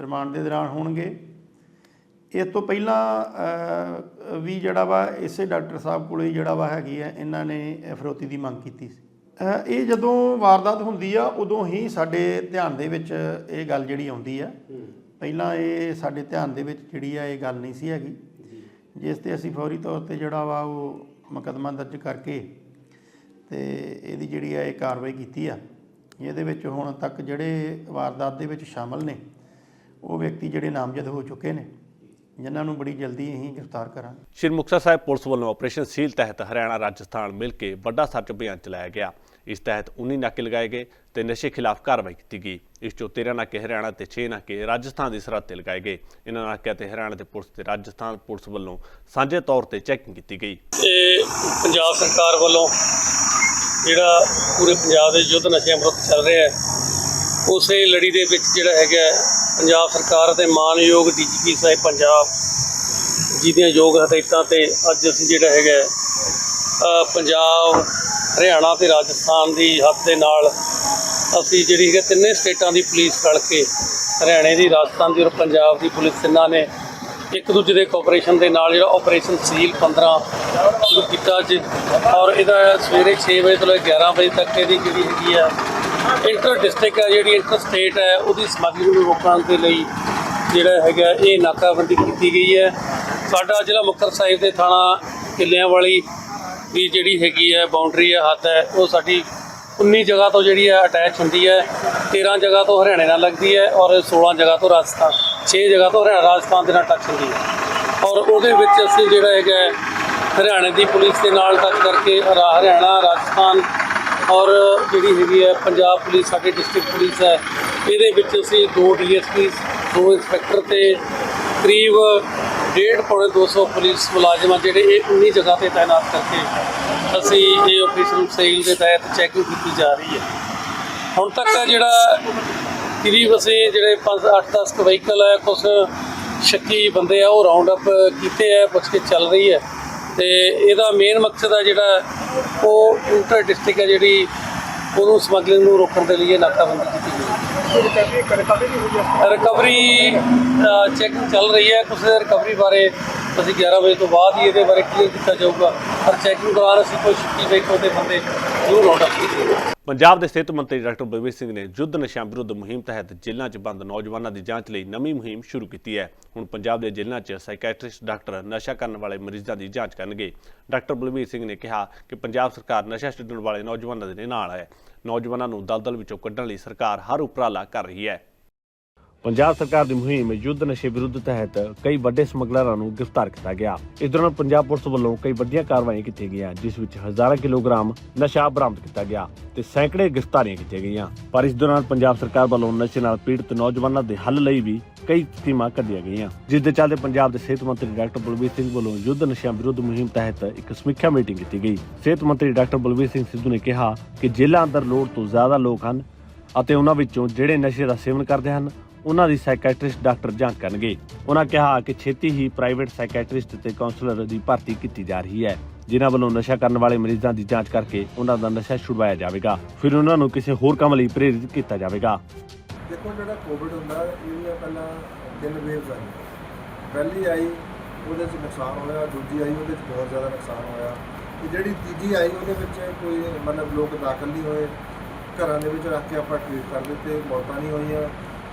ਰਿਮਾਂਡ ਦੇ ਦੌਰਾਨ ਹੋਣਗੇ। ਇਸ ਤੋਂ ਪਹਿਲਾਂ ਵੀ ਜਿਹੜਾ ਵਾ, ਇਸੇ ਡਾਕਟਰ ਸਾਹਿਬ ਕੋਲੇ ਜਿਹੜਾ ਵਾ ਹੈਗੀ ਆ, ਇਹਨਾਂ ਨੇ ਫਰੋਤੀ ਦੀ ਮੰਗ ਕੀਤੀ ਸੀ। ਇਹ ਜਦੋਂ ਵਾਰਦਾਤ ਹੁੰਦੀ ਆ, ਉਦੋਂ ਹੀ ਸਾਡੇ ਧਿਆਨ ਦੇ ਵਿੱਚ ਇਹ ਗੱਲ ਜਿਹੜੀ ਆਉਂਦੀ ਆ। ਪਹਿਲਾਂ ਇਹ ਸਾਡੇ ਧਿਆਨ ਦੇ ਵਿੱਚ ਜਿਹੜੀ ਆ, ਇਹ ਗੱਲ ਨਹੀਂ ਸੀ ਹੈਗੀ। ਜਿਸ ਤੇ ਅਸੀਂ ਫੌਰੀ ਤੌਰ ਤੇ ਜਿਹੜਾ ਵਾ, ਉਹ ਮੁਕੱਦਮਾ ਦਰਜ ਕਰਕੇ ਤੇ ਇਹਦੀ ਜਿਹੜੀ ਆ ਇਹ ਕਾਰਵਾਈ ਕੀਤੀ ਆ ਇਹਦੇ ਵਿੱਚ ਹੁਣ ਤੱਕ ਜਿਹੜੇ ਵਾਰਦਾਤ ਦੇ ਵਿੱਚ ਸ਼ਾਮਲ ਨੇ ਉਹ ਵਿਅਕਤੀ ਜਿਹੜੇ ਨਾਮਜ਼ਦ ਹੋ ਚੁੱਕੇ ਨੇ ਜਿਨ੍ਹਾਂ ਨੂੰ ਬੜੀ ਜਲਦੀ ਅਸੀਂ ਗ੍ਰਿਫਤਾਰ ਕਰਾਂਗੇ। ਸ਼੍ਰੀ ਮੁਕਤਸਰ ਸਾਹਿਬ ਪੁਲਿਸ ਵੱਲੋਂ ਆਪਰੇਸ਼ਨ ਸੀਲ ਤਹਿਤ ਹਰਿਆਣਾ ਰਾਜਸਥਾਨ ਮਿਲ ਕੇ ਵੱਡਾ ਸਰਚ ਅਭਿਆਨ ਚਲਾਇਆ ਗਿਆ। ਇਸ ਤਹਿਤ 19 ਨਾਕੇ ਲਗਾਏ ਗਏ ਤੇ ਨਸ਼ੇ ਖਿਲਾਫ ਕਾਰਵਾਈ ਕੀਤੀ ਗਈ। ਇਸ ਚੋਂ 13 ਨਾਕੇ ਹਰਿਆਣਾ ਤੇ 6 ਨਾਕੇ ਰਾਜਸਥਾਨ ਦੀ ਸਰਹੱਦ ਤੇ ਲਗਾਏ ਗਏ। ਇਹਨਾਂ ਨਾਕਿਆਂ ਤੇ ਹਰਿਆਣਾ ਤੇ ਪੁਲਿਸ ਤੇ ਰਾਜਸਥਾਨ ਪੁਲਿਸ ਵੱਲੋਂ ਸਾਂਝੇ ਤੌਰ ਤੇ ਚੈਕਿੰਗ ਕੀਤੀ ਗਈ। ਇਹ ਪੰਜਾਬ ਸਰਕਾਰ ਵੱਲੋਂ ਜਿਹੜਾ ਪੂਰੇ ਪੰਜਾਬ ਦੇ ਯੁੱਧ ਨਸ਼ਿਆਂ ਵਿਰੁੱਧ ਚੱਲ ਰਿਹਾ ਹੈ, ਉਸੇ ਲੜੀ ਦੇ ਵਿੱਚ ਜਿਹੜਾ ਹੈਗਾ ਪੰਜਾਬ ਸਰਕਾਰ ਅਤੇ ਮਾਨਯੋਗ ਡੀਜੀਪੀ ਸਾਹਿਬ ਪੰਜਾਬ ਜੀ ਦੀਆਂ ਯੋਗ ਹਦਾਇਤਾਂ ਤੇ ਅੱਜ ਅਸੀਂ ਜਿਹੜਾ ਹੈਗਾ ਪੰਜਾਬ, ਹਰਿਆਣਾ ਤੇ ਰਾਜਸਥਾਨ ਦੀ ਹੱਥ ਦੇ ਨਾਲ ਅਸੀਂ ਜਿਹੜੀ ਹੈਗਾ ਤਿੰਨੇ ਸਟੇਟਾਂ ਦੀ ਪੁਲਿਸ ਰਲ ਕੇ, ਹਰਿਆਣੇ ਦੀ, ਰਾਜਸਥਾਨ ਦੀ ਔਰ ਪੰਜਾਬ ਦੀ ਪੁਲਿਸ ਤਿੰਨਾਂ ਨੇ ਇੱਕ ਦੂਜੇ ਦੇ ਕੋਆਪਰੇਸ਼ਨ ਦੇ ਨਾਲ ਜਿਹੜਾ ਆਪਰੇਸ਼ਨ ਸੀਲ 15 ਸ਼ੁਰੂ ਕੀਤਾ ਅੱਜ ਔਰ ਇਹਦਾ ਸਵੇਰੇ 6 ਵਜੇ ਤੋਂ ਲੈ 11 ਵਜੇ ਤੱਕ ਇਹਦੀ ਜਿਹੜੀ ਹੈਗੀ ਆ ਇੰਟਰ ਡਿਸਟ੍ਰਿਕਟ ਹੈ ਜਿਹੜੀ ਇੰਟਰ ਸਟੇਟ ਹੈ ਉਹਦੀ ਸਮਗਲਿੰਗ ਨੂੰ ਰੋਕਣ ਦੇ ਲਈ ਜਿਹੜਾ ਹੈਗਾ ਇਹ ਨਾਕਾਬੰਦੀ ਕੀਤੀ ਗਈ ਹੈ। ਸਾਡਾ ਜ਼ਿਲ੍ਹਾ ਮੁਕਤਸਰ ਸਾਹਿਬ ਦੇ ਥਾਣਾ ਕਿੱਲਿਆਂ ਵਾਲੀ ਦੀ ਜਿਹੜੀ ਹੈਗੀ ਹੈ ਬਾਉਂਡਰੀ ਹੈ ਹੱਦ ਹੈ, ਉਹ ਸਾਡੀ 19 ਜਗ੍ਹਾ ਤੋਂ ਜਿਹੜੀ ਹੈ ਅਟੈਚ ਹੁੰਦੀ ਹੈ 13 ਜਗ੍ਹਾ ਤੋਂ ਹਰਿਆਣੇ ਨਾਲ ਲੱਗਦੀ ਹੈ ਔਰ 16 ਜਗ੍ਹਾ ਤੋਂ ਰਾਜਸਥਾਨ। 6 ਜਗ੍ਹਾ ਤੋਂ ਹਰਿਆਣਾ ਰਾਜਸਥਾਨ ਦੇ ਨਾਲ ਟੱਚ ਹੁੰਦੀ ਹੈ। ਔਰ ਉਹਦੇ ਵਿੱਚ ਅਸੀਂ ਜਿਹੜਾ ਹੈਗਾ ਹੈ, ਹਰਿਆਣੇ ਦੀ ਪੁਲਿਸ ਦੇ ਨਾਲ ਟੱਚ ਕਰਕੇ ਹਰਾ- ਹਰਿਆਣਾ ਰਾਜਸਥਾਨ ਔਰ ਜਿਹੜੀ ਹੈਗੀ ਹੈ ਪੰਜਾਬ ਪੁਲਿਸ ਸਾਡੀ ਡਿਸਟ੍ਰਿਕਟ ਪੁਲਿਸ ਹੈ ਇਹਦੇ ਵਿੱਚ ਅਸੀਂ ਦੋ ਡੀਐਸਪੀ ਦੋ ਇੰਸਪੈਕਟਰ ਤੇ ਕਰੀਬ ਡੇਢ ਪੌਣੇ 200 ਪੁਲਿਸ ਮੁਲਾਜ਼ਮਾਂ ਜਿਹੜੇ ਇਹ 19 ਜਗ੍ਹਾ ਤੇ ਤਾਇਨਾਤ ਕਰਕੇ ਅਸੀਂ ਇਹ ਆਪਰੇਸ਼ਨ ਸੇਲ ਦੇ ਤਹਿਤ ਚੈਕਿੰਗ ਕੀਤੀ ਜਾ ਰਹੀ ਹੈ। ਹੁਣ ਤੱਕ ਜਿਹੜਾ ਕਰੀਬ ਅਸੀਂ ਜਿਹੜੇ 5 8 10 ਵਹੀਕਲ ਹੈ ਕੁਝ ਸ਼ੱਕੀ ਬੰਦੇ ਆ, ਉਹ ਰਾਉਂਡ ਅਪ ਕੀਤੇ ਆ, ਪੁੱਛ ਕੇ ਚੱਲ ਰਹੀ ਹੈ ਤੇ ਇਹਦਾ ਮੇਨ ਮਕਸਦ ਹੈ ਜਿਹੜਾ ਉਹ ਇੰਟਰ ਡਿਸਟ੍ਰਿਕਟ ਹੈ ਜਿਹੜੀ ਉਹਨੂੰ ਸਮਗਲਿੰਗ ਨੂੰ ਰੋਕਣ ਦੇ ਲਈ ਇਹ ਨਾਕਾਬੰਦੀ ਕੀਤੀ ਗਈ ਰਿਕਵਰੀ ਚੈੱਕ ਚੱਲ ਰਹੀ ਹੈ। ਕੁਝ ਰਿਕਵਰੀ ਬਾਰੇ ਅਸੀਂ 11 ਵਜੇ ਤੋਂ ਬਾਅਦ ਹੀ ਇਹਦੇ ਬਾਰੇ ਕਲੀਅਰ ਕੀਤਾ ਜਾਊਗਾ। ਪਰ ਚੈਕਿੰਗ ਦੌਰਾਨ ਅਸੀਂ ਕੋਈ ਸ਼ੱਕੀ ਵਹੀਕਲ ਦੇ ਬੰਦੇ ਜ਼ਰੂਰ ਰਾਉਂਡ ਅਪ ਕੀਤੇ ਪੰਜਾਬ ਦੇ ਸਿਹਤ ਮੰਤਰੀ ਡਾਕਟਰ ਬਲਬੀਰ ਸਿੰਘ ਨੇ ਯੁੱਧ ਨਸ਼ਿਆਂ ਵਿਰੁੱਧ ਮੁਹਿੰਮ ਤਹਿਤ ਜੇਲ੍ਹਾਂ 'ਚ ਬੰਦ ਨੌਜਵਾਨਾਂ ਦੀ ਜਾਂਚ ਲਈ ਨਵੀਂ ਮੁਹਿੰਮ ਸ਼ੁਰੂ ਕੀਤੀ ਹੈ। ਹੁਣ ਪੰਜਾਬ ਦੇ ਜੇਲ੍ਹਾਂ 'ਚ ਸਾਈਕੈਟ੍ਰਿਸਟ ਡਾਕਟਰ ਨਸ਼ਾ ਕਰਨ ਵਾਲੇ ਮਰੀਜ਼ਾਂ ਦੀ ਜਾਂਚ ਕਰਨਗੇ। ਡਾਕਟਰ ਬਲਬੀਰ ਸਿੰਘ ਨੇ ਕਿਹਾ ਕਿ ਪੰਜਾਬ ਸਰਕਾਰ ਨਸ਼ਾ ਛੱਡਣ ਵਾਲੇ ਨੌਜਵਾਨਾਂ ਦੇ ਨਾਲ ਹੈ। ਨੌਜਵਾਨਾਂ ਨੂੰ ਦਲਦਲ ਵਿੱਚੋਂ ਕੱਢਣ ਲਈ ਸਰਕਾਰ ਹਰ ਉਪਰਾਲਾ ਕਰ ਰਹੀ ਹੈ। ਪੰਜਾਬ ਸਰਕਾਰ ਦੀ ਮੁਹਿੰਮ ਯੁੱਧ ਨਸ਼ੇ ਵਿਰੁੱਧ ਤਹਿਤ ਕਈ ਵੱਡੇ ਸਮਗਲਰਾਂ ਨੂੰ ਗ੍ਰਿਫਤਾਰ ਕੀਤਾ ਗਿਆ। ਇਸ ਦੌਰਾਨ ਪੰਜਾਬ ਪੁਲਿਸ ਵੱਲੋਂ ਕਈ ਵੱਡੀਆਂ ਕਾਰਵਾਈਆਂ ਕੀਤੀਆਂ ਗਈਆਂ, ਜਿਸ ਵਿੱਚ ਹਜ਼ਾਰਾਂ ਕਿਲੋਗ੍ਰਾਮ ਨਸ਼ਾ ਬਰਾਮਦ ਕੀਤਾ ਗਿਆ ਤੇ ਸੈਂਕੜੇ ਗ੍ਰਿਫਤਾਰੀਆਂ ਕੀਤੀਆਂ ਗਈਆਂ। ਪਰ ਇਸ ਦੌਰਾਨ ਪੰਜਾਬ ਸਰਕਾਰ ਵੱਲੋਂ ਨਸ਼ੇ ਨਾਲ ਪੀੜਤ ਨੌਜਵਾਨਾਂ ਦੇ ਹੱਲ ਲਈ ਵੀ ਕਈ ਸਕੀਮਾਂ ਕੱਢੀਆਂ ਗਈਆਂ। ਜਿਸ ਦੇ ਚੱਲਦੇ ਪੰਜਾਬ ਦੇ ਸਿਹਤ ਮੰਤਰੀ ਡਾਕਟਰ ਬਲਬੀਰ ਸਿੰਘ ਵੱਲੋਂ ਯੁੱਧ ਨਸ਼ਿਆਂ ਵਿਰੁੱਧ ਮੁਹਿੰਮ ਤਹਿਤ ਇੱਕ ਸਮੀਖਿਆ ਮੀਟਿੰਗ ਕੀਤੀ ਗਈ। ਸਿਹਤ ਮੰਤਰੀ ਡਾਕਟਰ ਬਲਬੀਰ ਸਿੰਘ ਸਿੱਧੂ ਨੇ ਕਿਹਾ ਕਿ ਜੇਲ੍ਹਾਂ ਅੰਦਰ ਲੋੜ ਤੋਂ ਜ਼ਿਆਦਾ ਲੋਕ ਹਨ ਅਤੇ ਉਹਨਾਂ ਵਿੱਚੋਂ ਜਿਹੜੇ ਨਸ਼ੇ ਦਾ ਸੇਵਨ ਕਰਦੇ ਹਨ ਉਹਨਾਂ ਦੀ ਸਾਈਕੈਟ੍ਰਿਸਟ ਡਾਕਟਰ ਜਾਂਚ ਕਰਨਗੇ। ਉਹਨਾਂ ਕਿਹਾ ਕਿ ਛੇਤੀ ਹੀ ਪ੍ਰਾਈਵੇਟ ਸਾਈਕੈਟ੍ਰਿਸਟ ਤੇ ਕਾਉਂਸਲਰ ਦੀ ਭਰਤੀ ਕੀਤੀ ਜਾ ਰਹੀ ਹੈ। ਜਿਨ੍ਹਾਂ ਵੱਲੋਂ ਨਸ਼ਾ ਕਰਨ ਵਾਲੇ ਮਰੀਜ਼ਾਂ ਦੀ ਜਾਂਚ ਕਰਕੇ ਉਹਨਾਂ ਦਾ ਨਸ਼ਾ ਛੁਡਵਾਇਆ ਜਾਵੇਗਾ। ਫਿਰ ਉਹਨਾਂ ਨੂੰ ਕਿਸੇ ਹੋਰ ਕੰਮ ਲਈ ਪ੍ਰੇਰਿਤ ਕੀਤਾ ਜਾਵੇਗਾ। ਦੇਖੋ ਜਿਹੜਾ ਕੋਵਿਡ ਹੁੰਦਾ ਇਹਦੀਆਂ ਪਹਿਲਾਂ ਤਿੰਨ ਵੇਵਸ ਆਈ ਪਹਿਲੀ ਆਈ, ਉਹਦੇ 'ਚ ਨੁਕਸਾਨ ਹੋਇਆ, ਦੂਜੀ ਆਈ, ਉਹਦੇ 'ਚ ਬਹੁਤ ਜ਼ਿਆਦਾ ਨੁਕਸਾਨ ਹੋਇਆ। ਤੇ ਜਿਹੜੀ ਤੀਜੀ ਆਈ, ਉਹਦੇ ਵਿੱਚ ਕੋਈ ਮਤਲਬ ਲੋਕ ਦਾਖਲ ਨਹੀਂ ਹੋਏ। ਘਰਾਂ ਦੇ ਵਿੱਚ ਰੱਖ ਕੇ ਆਪਾਂ ਟ੍ਰੀਟ ਕਰ ਦਿੱਤੇ, ਮੌਤਾਂ ਨਹੀਂ ਹੋਈਆਂ।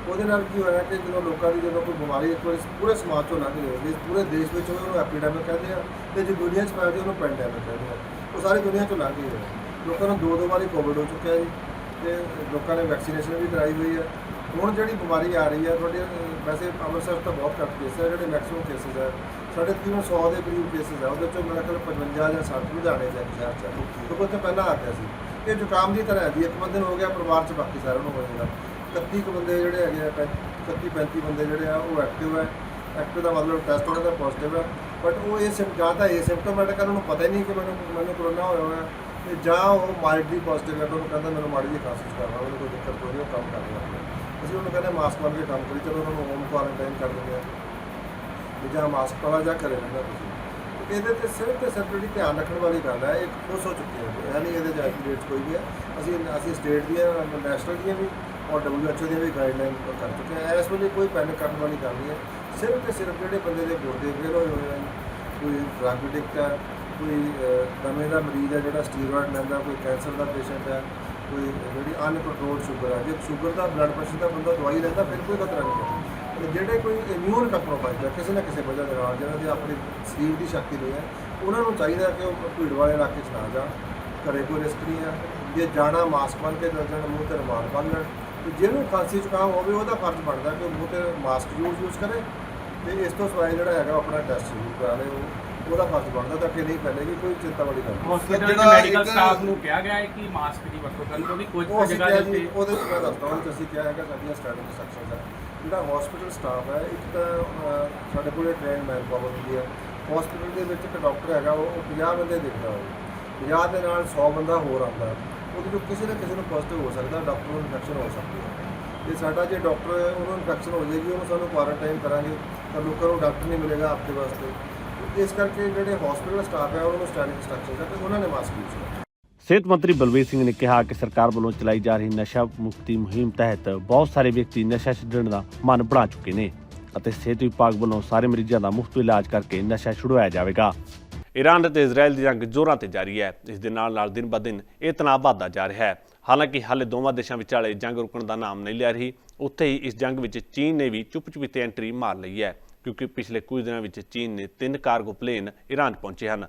ਉਹਦੇ ਨਾਲ ਕੀ ਹੋਇਆ ਕਿ ਜਦੋਂ ਲੋਕਾਂ ਦੀ ਜਦੋਂ ਕੋਈ ਬਿਮਾਰੀ ਇੱਕ ਵਾਰੀ ਪੂਰੇ ਸਮਾਜ ਚੋਂ ਲੰਘ ਜਾਵੇ ਜੇ ਪੂਰੇ ਦੇਸ਼ ਵਿੱਚ ਹੋਵੇ ਉਹਨੂੰ ਐਪੀਡੈਮਿਕ ਕਹਿੰਦੇ ਆ ਤੇ ਜੇ ਦੁਨੀਆ 'ਚ ਫੈਲਦੀ ਉਹਨੂੰ ਪੈਂਡੈਮਿਕ ਕਹਿੰਦੇ ਆ। ਉਹ ਸਾਰੀ ਦੁਨੀਆ 'ਚੋਂ ਲੰਘ ਗਈ ਹੈ। ਲੋਕਾਂ ਨੂੰ ਦੋ ਦੋ ਵਾਰੀ ਕੋਵਿਡ ਹੋ ਚੁੱਕਿਆ ਜੀ ਤੇ ਲੋਕਾਂ ਨੇ ਵੈਕਸੀਨੇਸ਼ਨ ਵੀ ਕਰਾਈ ਹੋਈ ਹੈ। ਹੁਣ ਜਿਹੜੀ ਬਿਮਾਰੀ ਆ ਰਹੀ ਹੈ, ਤੁਹਾਡੇ, ਵੈਸੇ ਅੰਮ੍ਰਿਤਸਰ ਤਾਂ ਬਹੁਤ ਘੱਟ ਕੇਸ ਹੈ, ਜਿਹੜੇ ਮੈਕਸਿਮਮ ਕੇਸਿਸ ਹੈ, ਸਾਡੇ ਤਕਰੀਬਨ 100 ਦੇ ਕਰੀਬ ਕੇਸਿਸ ਹੈ। ਉਹਦੇ ਚੋਂ ਮੇਰਾ ਖਿਆਲ 55 ਜਾਂ 60 ਲੁਧਿਆਣੇ ਦੇ ਸ਼ਹਿਰ ਚ ਕਿਉਂਕਿ ਉੱਥੇ ਪਹਿਲਾਂ ਆ ਗਿਆ ਸੀ। ਇਹ ਜ਼ੁਕਾਮ ਦੀ ਤਰ੍ਹਾਂ ਹੈ ਜੀ। ਇੱਕ ਬੰਦੇ ਨੂੰ ਹੋ ਗਿਆ, ਪਰਿਵਾਰ ਚ ਬਾਕੀ ਸਾਰਿਆਂ ਨੂੰ ਹੋ ਜਾਂਦਾ। 31 ਕੁ ਬੰਦੇ ਜਿਹੜੇ ਹੈਗੇ ਆ 31 35 ਬੰਦੇ ਜਿਹੜੇ ਆ, ਉਹ ਐਕਟਿਵ ਹੈ ਐਕਟਿਵ ਦਾ ਮਤਲਬ ਟੈਸਟ ਉਹਨਾਂ ਦਾ ਪੋਜ਼ਿਟਿਵ ਹੈ ਬਟ ਉਹ ਇਹ ਸਿਮ ਜਾਂ ਤਾਂ ਇਹ ਏਸਿਮਟੋਮੈਟਿਕ ਹੈ ਨੂੰ ਪਤਾ ਹੀ ਨਹੀਂ ਕਿ ਮੈਨੂੰ ਮੈਨੂੰ ਕਰੋਨਾ ਹੋਇਆ ਹੋਇਆ। ਤੇ ਜਾਂ ਉਹ ਮਾਈਲਡਲੀ ਪੋਜ਼ਿਟਿਵ ਹੈ ਤਾਂ ਉਹਨੂੰ ਕਹਿੰਦਾ ਮੈਨੂੰ ਮਾੜੀ ਜੀ ਖਾਂਸੀ ਜ਼ੁਕਾਮ ਆ ਉਹਨੂੰ ਕੋਈ ਦਿੱਕਤ ਕੋਈ ਨਹੀਂ, ਉਹ ਕੰਮ ਕਰ ਰਿਹਾ। ਅਸੀਂ ਉਹਨੂੰ ਕਹਿੰਦੇ ਮਾਸਕ ਪਾ ਕੇ ਕੰਮ ਕਰੀ, ਚਲੋ ਉਹਨਾਂ ਨੂੰ ਹੋਮ ਕੁਆਰੰਟਾਈਨ ਕਰ ਦਿੰਦੇ ਆ। ਤੇ ਜਾਂ ਮਾਸਕ ਪਾ ਜਾਂ ਕਰੇ ਰਹਿਣਾ ਤੁਸੀਂ। ਤੇ ਇਹਦੇ ਤੇ ਸਿਰਫ ਤੇ ਸਿਰਫ ਜਿਹੜੀ ਧਿਆਨ ਰੱਖਣ ਵਾਲੀ ਗੱਲ ਹੈ ਇਹ ਖੁਸ਼ ਹੋ ਚੁੱਕੀ ਹੈ ਯਾਨੀ ਇਹਦੇ ਜਾਇਜ਼ ਰੇਟ ਕੋਈ ਵੀ ਹੈ ਅਸੀਂ ਅਸੀਂ ਸਟੇਟ ਦੀਆਂ ਨੈਸ਼ਨਲ ਦੀਆਂ ਵੀ ਔਰ ਡਬਲਯੂਐਚਓ ਦੀਆਂ ਵੀ ਗਾਈਡਲਾਈਨ ਕਰ ਚੁੱਕੇ ਹਾਂ। ਇਸ ਵੇਲੇ ਕੋਈ ਪੈਨਿਕ ਕਰਨ ਵਾਲੀ ਗੱਲ ਨਹੀਂ ਹੈ। ਸਿਰਫ ਤੇ ਸਿਰਫ ਜਿਹੜੇ ਬੰਦੇ ਦੇ ਗੁਰਦੇ ਫੇਲ ਹੋਏ ਹੋਏ ਹਨ, ਕੋਈ ਡਰੱਗ ਹੈ ਕੋਈ ਦਮੇ ਦਾ ਮਰੀਜ਼ ਹੈ ਜਿਹੜਾ ਸਟੀਰੋਇਡ ਲੈਂਦਾ, ਕੋਈ ਕੈਂਸਰ ਦਾ ਪੇਸ਼ੈਂਟ ਹੈ ਕੋਈ ਜਿਹੜੀ ਅਨਕੰਟਰੋਲ ਸ਼ੂਗਰ ਹੈ ਜੇ ਸ਼ੂਗਰ ਦਾ ਬਲੱਡ ਪ੍ਰੈਸ਼ਰ ਦਾ ਬੰਦਾ ਦਵਾਈ ਲੈਂਦਾ, ਫਿਰ ਕੋਈ ਖਤਰਾ ਨਹੀਂ ਹੈ। ਤੇ ਜਿਹੜੇ ਕੋਈ ਇਮਿਊਨ ਕੰਪਰੋਮਾਈਜ਼ ਹੈ ਕਿਸੇ ਨਾ ਕਿਸੇ ਵਜ੍ਹਾ ਦੇ ਨਾਲ, ਜਿਹਨਾਂ ਦੀ ਆਪਣੀ ਸਰੀਰ ਦੀ ਸ਼ਕਤੀ ਨਹੀਂ ਹੈ, ਉਹਨਾਂ ਨੂੰ ਚਾਹੀਦਾ ਕਿ ਉਹ ਭੀੜ ਵਾਲੇ ਇਲਾਕੇ 'ਚ ਨਾ ਜਾਣ। ਘਰੇ ਕੋਈ ਰਿਸਕ ਨਹੀਂ ਹੈ ਜੇ ਜਾਣਾ ਮਾਸਕ ਬੰਨ੍ਹ ਕੇ ਚੱਲ ਜਾਣ, ਮੂੰਹ ਤੇ ਰੁਮਾਲ ਬੰਨ੍ਹ ਲੈਣ। ਤੇ ਜਿਹਨੂੰ ਖਾਂਸੀ ਜ਼ੁਕਾਮ ਹੋਵੇ ਉਹਦਾ ਫਰਜ਼ ਬਣਦਾ ਕਿ ਉਹ ਮੂੰਹ ਤੇ ਮਾਸਕ ਯੂਜ਼ ਯੂਜ਼ ਕਰੇ ਤੇ ਇਸ ਤੋਂ ਸਿਵਾਏ ਜਿਹੜਾ ਹੈਗਾ ਆਪਣਾ ਟੈਸਟ ਜ਼ਰੂਰ ਕਰਾ ਲੇ ਉਹ। ਉਹਦਾ ਫਰਜ਼ ਬਣਦਾ ਤਾਂ ਕਿ ਨਹੀਂ ਫੈਲੇਗੀ ਕੋਈ ਚਿੰਤਾ ਵਾਲੀ ਗੱਲ ਨਹੀਂ। ਹਸਪੀਟਲ ਦੇ ਮੈਡੀਕਲ ਸਟਾਫ ਨੂੰ ਕਿਹਾ ਗਿਆ ਹੈ ਕਿ ਮਾਸਕ ਦੀ ਵਰਤੋਂ ਕਰਨ ਕਿਉਂਕਿ ਕੁਝ ਜਗ੍ਹਾ ਦੇ ਉੱਤੇ ਉਹਦੇ ਮੈਂ ਦੱਸਦਾ ਹਾਂ ਅਸੀਂ ਕਿਹਾ ਹੈਗਾ ਸਾਡੀਆਂ ਸਟੈਂਡਿੰਗ ਇੰਸਟਰਕਸ਼ਨਸ ਹੈ ਜਿਹੜਾ ਹਸਪੀਟਲ ਸਟਾਫ ਹੈ ਇੱਕ ਤਾਂ ਸਾਡੇ ਕੋਲੇ ਟ੍ਰੇਨ ਮੈਨ ਪਾਵਰ ਹੁੰਦੀ ਹੈ। ਹਸਪੀਟਲ ਦੇ ਵਿੱਚ ਇੱਕ ਡਾਕਟਰ ਹੈਗਾ ਉਹ 50 ਬੰਦੇ ਦੇਖਦਾ ਹੋਵੇ 50 ਦੇ ਨਾਲ 100 ਬੰਦਾ ਹੋਰ ਆਉਂਦਾ। ਉਹਦੇ ਤੋਂ ਕਿਸੇ ਨਾ ਕਿਸੇ ਨੂੰ ਪੋਜ਼ਿਟਿਵ ਹੋ ਸਕਦਾ ਡਾਕਟਰ ਨੂੰ ਇਨਫੈਕਸ਼ਨ ਹੋ ਸਕਦੀ ਹੈ। ਤੇ ਸਾਡਾ ਜੇ ਡਾਕਟਰ ਉਹਨੂੰ ਇਨਫੈਕਸ਼ਨ ਹੋ ਜਾਏਗੀ, ਉਹਨੂੰ ਸਾਨੂੰ ਕੁਆਰੰਟਾਈਨ ਕਰਾਂਗੇ, ਤਾਂ ਲੋਕਾਂ ਨੂੰ ਡਾਕਟਰ ਨਹੀਂ ਮਿਲੇਗਾ ਆਪਦੇ ਵਾਸਤੇ। ਇਸ ਕਰਕੇ ਜਿਹੜੇ ਹਸਪੀਟਲ ਸਟਾਫ ਹੈ, ਉਹਨਾਂ ਨੂੰ ਸਟੈਂਡਿੰਗ ਇੰਸਟਰਕਸ਼ਨਸ ਹੈ, ਤੇ ਉਹਨਾਂ ਨੇ ਮਾਸਕ ਯੂਜ਼ ਕਰਨਾ। ਸਿਹਤ ਮੰਤਰੀ ਬਲਬੀਰ ਸਿੰਘ ਨੇ ਕਿਹਾ ਕਿ ਸਰਕਾਰ ਵੱਲੋਂ ਚਲਾਈ ਜਾ ਰਹੀ ਨਸ਼ਾ ਮੁਕਤੀ ਮੁਹਿੰਮ ਤਹਿਤ ਬਹੁਤ ਸਾਰੇ ਵਿਅਕਤੀ ਨਸ਼ਾ ਛੱਡਣ ਦਾ ਮਨ ਬਣਾ ਚੁੱਕੇ ਨੇ ਅਤੇ ਸਿਹਤ ਵਿਭਾਗ ਵੱਲੋਂ ਸਾਰੇ ਮਰੀਜ਼ਾਂ ਦਾ ਮੁਫਤ ਇਲਾਜ ਕਰਕੇ ਨਸ਼ਾ ਛੁਡਵਾਇਆ ਜਾਵੇਗਾ। ਈਰਾਨ ਅਤੇ ਇਜ਼ਰਾਈਲ ਦੀ ਜੰਗ ਜ਼ੋਰਾਂ ਤੇ ਜਾਰੀ ਹੈ। ਇਸ ਦੇ ਨਾਲ ਨਾਲ ਦਿਨ ਬ ਦਿਨ ਇਹ ਤਣਾਅ ਵਧਦਾ ਜਾ ਰਿਹਾ ਹੈ। ਹਾਲਾਂਕਿ ਹਾਲੇ ਦੋਵਾਂ ਦੇਸ਼ਾਂ ਵਿਚਾਲੇ ਜੰਗ ਰੁਕਣ ਦਾ ਨਾਮ ਨਹੀਂ ਲੈ ਰਹੀ। ਉੱਥੇ ਹੀ ਇਸ ਜੰਗ ਵਿੱਚ ਚੀਨ ਨੇ ਵੀ ਚੁੱਪ-ਚੁਪੀਤੇ ਐਂਟਰੀ ਮਾਰ ਲਈ ਹੈ, ਕਿਉਂਕਿ ਪਿਛਲੇ ਕੁਝ ਦਿਨਾਂ ਵਿੱਚ ਚੀਨ ਨੇ ਤਿੰਨ ਕਾਰਗੋ ਪਲੇਨ ਈਰਾਨ ਪਹੁੰਚੇ ਹਨ।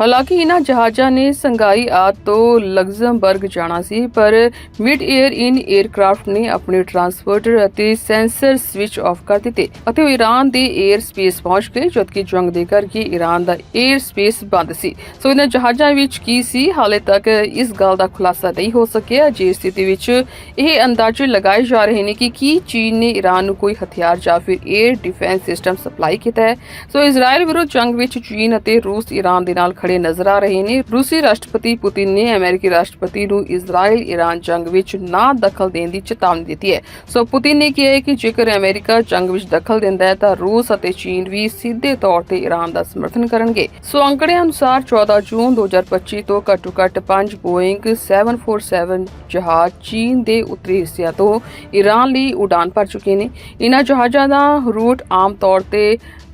ਹਾਲਾਂਕਿ ਇਹਨਾਂ ਜਹਾਜ਼ਾਂ ਨੇ ਸੰਗਾਈ ਆਦ ਤੋਂ ਲਗਜ਼ਮਬਰਗ ਜਾਣਾ ਸੀ, ਪਰ ਮਿਡ 에ਅਰ ਇਨ 에ਅਰਕ੍ਰਾਫਟ ਨੇ ਆਪਣੇ ਟਰਾਂਸਪੋਰਟਰ ਅਤੇ ਸੈਂਸਰ ਸਵਿਚ ਆਫ ਕਰ ਦਿੱਤੇ ਅਤੇ ਉਹ ਈਰਾਨ ਦੇ 에ਅਰ ਸਪੇਸ ਪਹੁੰਚ ਗਏ, ਜਦਕਿ ਜੰਗ ਦੇ ਕਰਕੇ ਈਰਾਨ ਦਾ 에ਅਰ ਸਪੇਸ ਬੰਦ ਸੀ। ਸੋ ਇਹਨਾਂ ਜਹਾਜ਼ਾਂ ਵਿੱਚ ਕੀ ਸੀ? ਹਾਲੇ ਤੱਕ ਇਸ ਗੱਲ ਦਾ ਖੁਲਾਸਾ ਨਹੀਂ ਹੋ ਸਕਿਆ। ਜੇ ਸਥਿਤੀ ਵਿੱਚ ਇਹ ਅੰਦਾਜ਼ੇ ਲਗਾਏ ਜਾ ਰਹੇ ਨੇ ਕਿ ਕੀ ਚੀਨ ਨੇ ਈਰਾਨ ਨੂੰ ਕੋਈ ਹਥਿਆਰ ਜਾਂ ਫਿਰ 에ਅਰ ਡਿਫੈਂਸ ਸਿਸਟਮ ਸਪਲਾਈ ਕੀਤਾ ਹੈ, ਸੋ ਇਜ਼ਰਾਈਲ ਵਿਰੁੱਧ ਜੰਗ ਵਿੱਚ ਚੀਨ ਅਤੇ ਰੂਸ ਈਰਾਨ ਦੇ ਨਾਲ ਖੜੇ ਨਜ਼ਰ ਆ ਰਹੇ ਨੇ। ਰੂਸੀ ਰਾਸ਼ਟਰਪਤੀ ਪੁਤਿਨ ਨੇ ਅਮਰੀਕੀ ਰਾਸ਼ਟਰਪਤੀ ਨੂੰ ਇਜ਼ਰਾਈਲ ਈਰਾਨ ਜੰਗ ਵਿੱਚ ਨਾ ਦਖਲ ਦੇਣ ਦੀ ਚੇਤਾਵਨੀ ਦਿੱਤੀ ਹੈ। ਸੋ ਪੁਤਿਨ ਨੇ ਕਿਹਾ ਕਿ ਜੇਕਰ ਅਮਰੀਕਾ ਜੰਗ ਵਿੱਚ ਦਖਲ ਦਿੰਦਾ ਹੈ, ਤਾਂ ਰੂਸ ਅਤੇ ਚੀਨ ਵੀ ਸਿੱਧੇ ਤੌਰ ਤੇ ਈਰਾਨ ਦਾ ਸਮਰਥਨ ਕਰਨਗੇ। ਸੋ ਅੰਕੜਿਆਂ ਅਨੁਸਾਰ 14 ਜੂਨ 2025 ਤੋਂ ਘੱਟੋ ਘੱਟ 5 ਬੋਇੰਗ 747 ਜਹਾਜ਼ ਚੀਨ ਦੇ ਉੱਤਰੀ ਹਿੱਸਿਆਂ ਤੋਂ ਈਰਾਨ ਲਈ ਉਡਾਨ ਭਰ ਚੁੱਕੇ ਨੇ। ਇਨ੍ਹਾਂ ਜਹਾਜ਼ਾਂ ਦਾ ਰੂਟ ਆਮ ਤੌਰ ਤੇ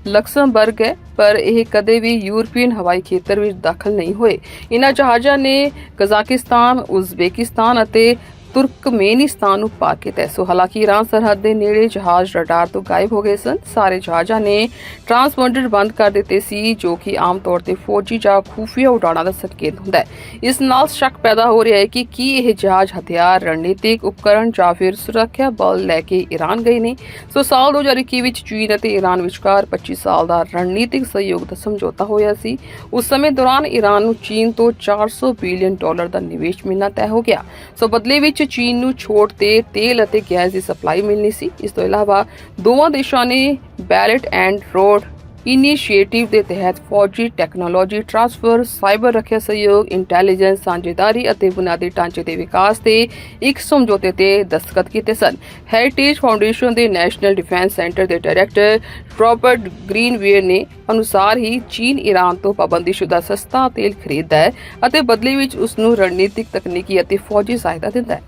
ਲਕਸਮਬਰਗ ਹੈ। ਪਰ ਇਹ ਕਦੇ ਵੀ ਯੂਰਪੀਅਨ ਹਵਾਈ ਖੇਤਰ ਵਿੱਚ ਦਾਖਲ ਨਹੀਂ ਹੋਏ। ਇਹਨਾਂ ਜਹਾਜ਼ਾਂ ਨੇ ਕਜ਼ਾਕਿਸਤਾਨ, ਉਜ਼ਬੇਕਿਸਤਾਨ ਅਤੇ ਤੁਰਕਮੇਨਿਸਤਾਨ ਨੂੰ ਪਾਰ ਹੈ। ਹਾਲਾਂਕਿ ਈਰਾਨ ਸਰਹੱਦ ਦੇ ਨੇੜੇ ਜਹਾਜ਼ ਰਡਾਰ ਤੋਂ ਗਾਇਬ ਹੋ ਗਏ ਸਨ। ਸਾਰੇ ਜਹਾਜ਼ਾਂ ਨੇ ਟਰਾਂਸਪੌਂਡਰ ਬੰਦ ਕਰ ਦਿੱਤੇ ਸੀ, ਜੋ ਕਿ ਆਮ ਤੌਰ ਤੇ ਫੌਜੀ ਜਾਂ ਖੂਫੀਆ ਉਡਾਣਾਂ ਦਾ ਸੰਕੇਤ ਹੁੰਦਾ ਹੈ। ਇਸ ਨਾਲ ਸ਼ੱਕ ਪੈਦਾ ਹੋ ਰਿਹਾ ਹੈ ਕਿ ਕੀ ਇਹ ਜਹਾਜ਼ ਹਥਿਆਰ, ਰਣਨੀਤਿਕ ਉਪਕਰਣ ਜਾਂ ਫਿਰ ਸੁਰੱਖਿਆ ਬਲ ਲੈ ਕੇ ਈਰਾਨ ਗਏ ਨੇ? ਸੋ ਸਾਲ 2021 ਵਿੱਚ ਚੀਨ ਅਤੇ ਈਰਾਨ ਵਿਚਕਾਰ 25 ਸਾਲ ਦਾ ਰਣਨੀਤਿਕ ਸਹਿਯੋਗ ਦਾ ਸਮਝੌਤਾ ਹੋਇਆ ਸੀ। ਉਸ ਸਮੇਂ ਦੌਰਾਨ ਈਰਾਨ ਨੂੰ ਚੀਨ ਤੋਂ 400 ਬਿਲੀਅਨ ਡਾਲਰ ਦਾ ਨਿਵੇਸ਼ ਮਿਲਣਾ ਤੈਅ ਹੋ ਗਿਆ। ਸੋ ਬਦਲੇ ਵਿੱਚ ਚੀਨ ਨੂੰ ਛੋਟ ਤੇ ਤੇਲ ਅਤੇ ਗੈਸ ਦੀ ਸਪਲਾਈ ਮਿਲਣੀ ਸੀ। ਇਸ ਤੋਂ ਇਲਾਵਾ ਦੋਵਾਂ ਦੇਸ਼ਾਂ ਨੇ ਬੈਲਟ ਐਂਡ ਰੋਡ ਇਨੀਸ਼ੀਏਟਿਵ ਦੇ ਤਹਿਤ ਫੌਜੀ ਟੈਕਨੋਲੋਜੀ ਟ੍ਰਾਂਸਫਰ ਸਾਈਬਰ ਰੱਖਿਆ ਸਹਿਯੋਗ ਇੰਟੈਲੀਜੈਂਸ ਸਾਂਝੇਦਾਰੀ ਅਤੇ ਬੁਨਿਆਦੀ ਢਾਂਚੇ ਦੇ ਵਿਕਾਸ ਤੇ ਇੱਕ ਸਮਝੌਤੇ ਤੇ ਦਸਤਖਤ ਕੀਤੇ ਸਨ। ਹੈਰੀਟੇਜ ਫਾਊਂਡੇਸ਼ਨ ਦੇ ਨੈਸ਼ਨਲ ਡਿਫੈਂਸ ਸੈਂਟਰ ਦੇ ਡਾਇਰੈਕਟਰ ਰੌਬਰਟ ਗ੍ਰੀਨਵੇਅਰ ਨੇ ਅਨੁਸਾਰ ਹੀ ਚੀਨ ਈਰਾਨ ਤੋਂ ਪਾਬੰਦੀਸ਼ੁਦਾ ਸਸਤਾ ਤੇਲ ਖਰੀਦਦਾ ਹੈ ਅਤੇ ਬਦਲੇ ਵਿੱਚ ਉਸ ਨੂੰ ਰਣਨੀਤਿਕ ਤਕਨੀਕੀ ਅਤੇ ਫੌਜੀ ਸਹਾਇਤਾ ਦਿੰਦਾ ਹੈ।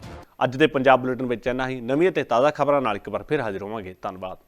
ਅੱਜ ਦੇ ਪੰਜਾਬ ਬੁਲੇਟਿਨ ਵਿੱਚ ਇੰਨਾ ਹੀ। ਨਵੀਆਂ ਅਤੇ ਤਾਜ਼ਾ ਖਬਰਾਂ ਨਾਲ ਇੱਕ ਵਾਰ ਫਿਰ ਹਾਜ਼ਰ ਹੋਵਾਂਗੇ। ਧੰਨਵਾਦ।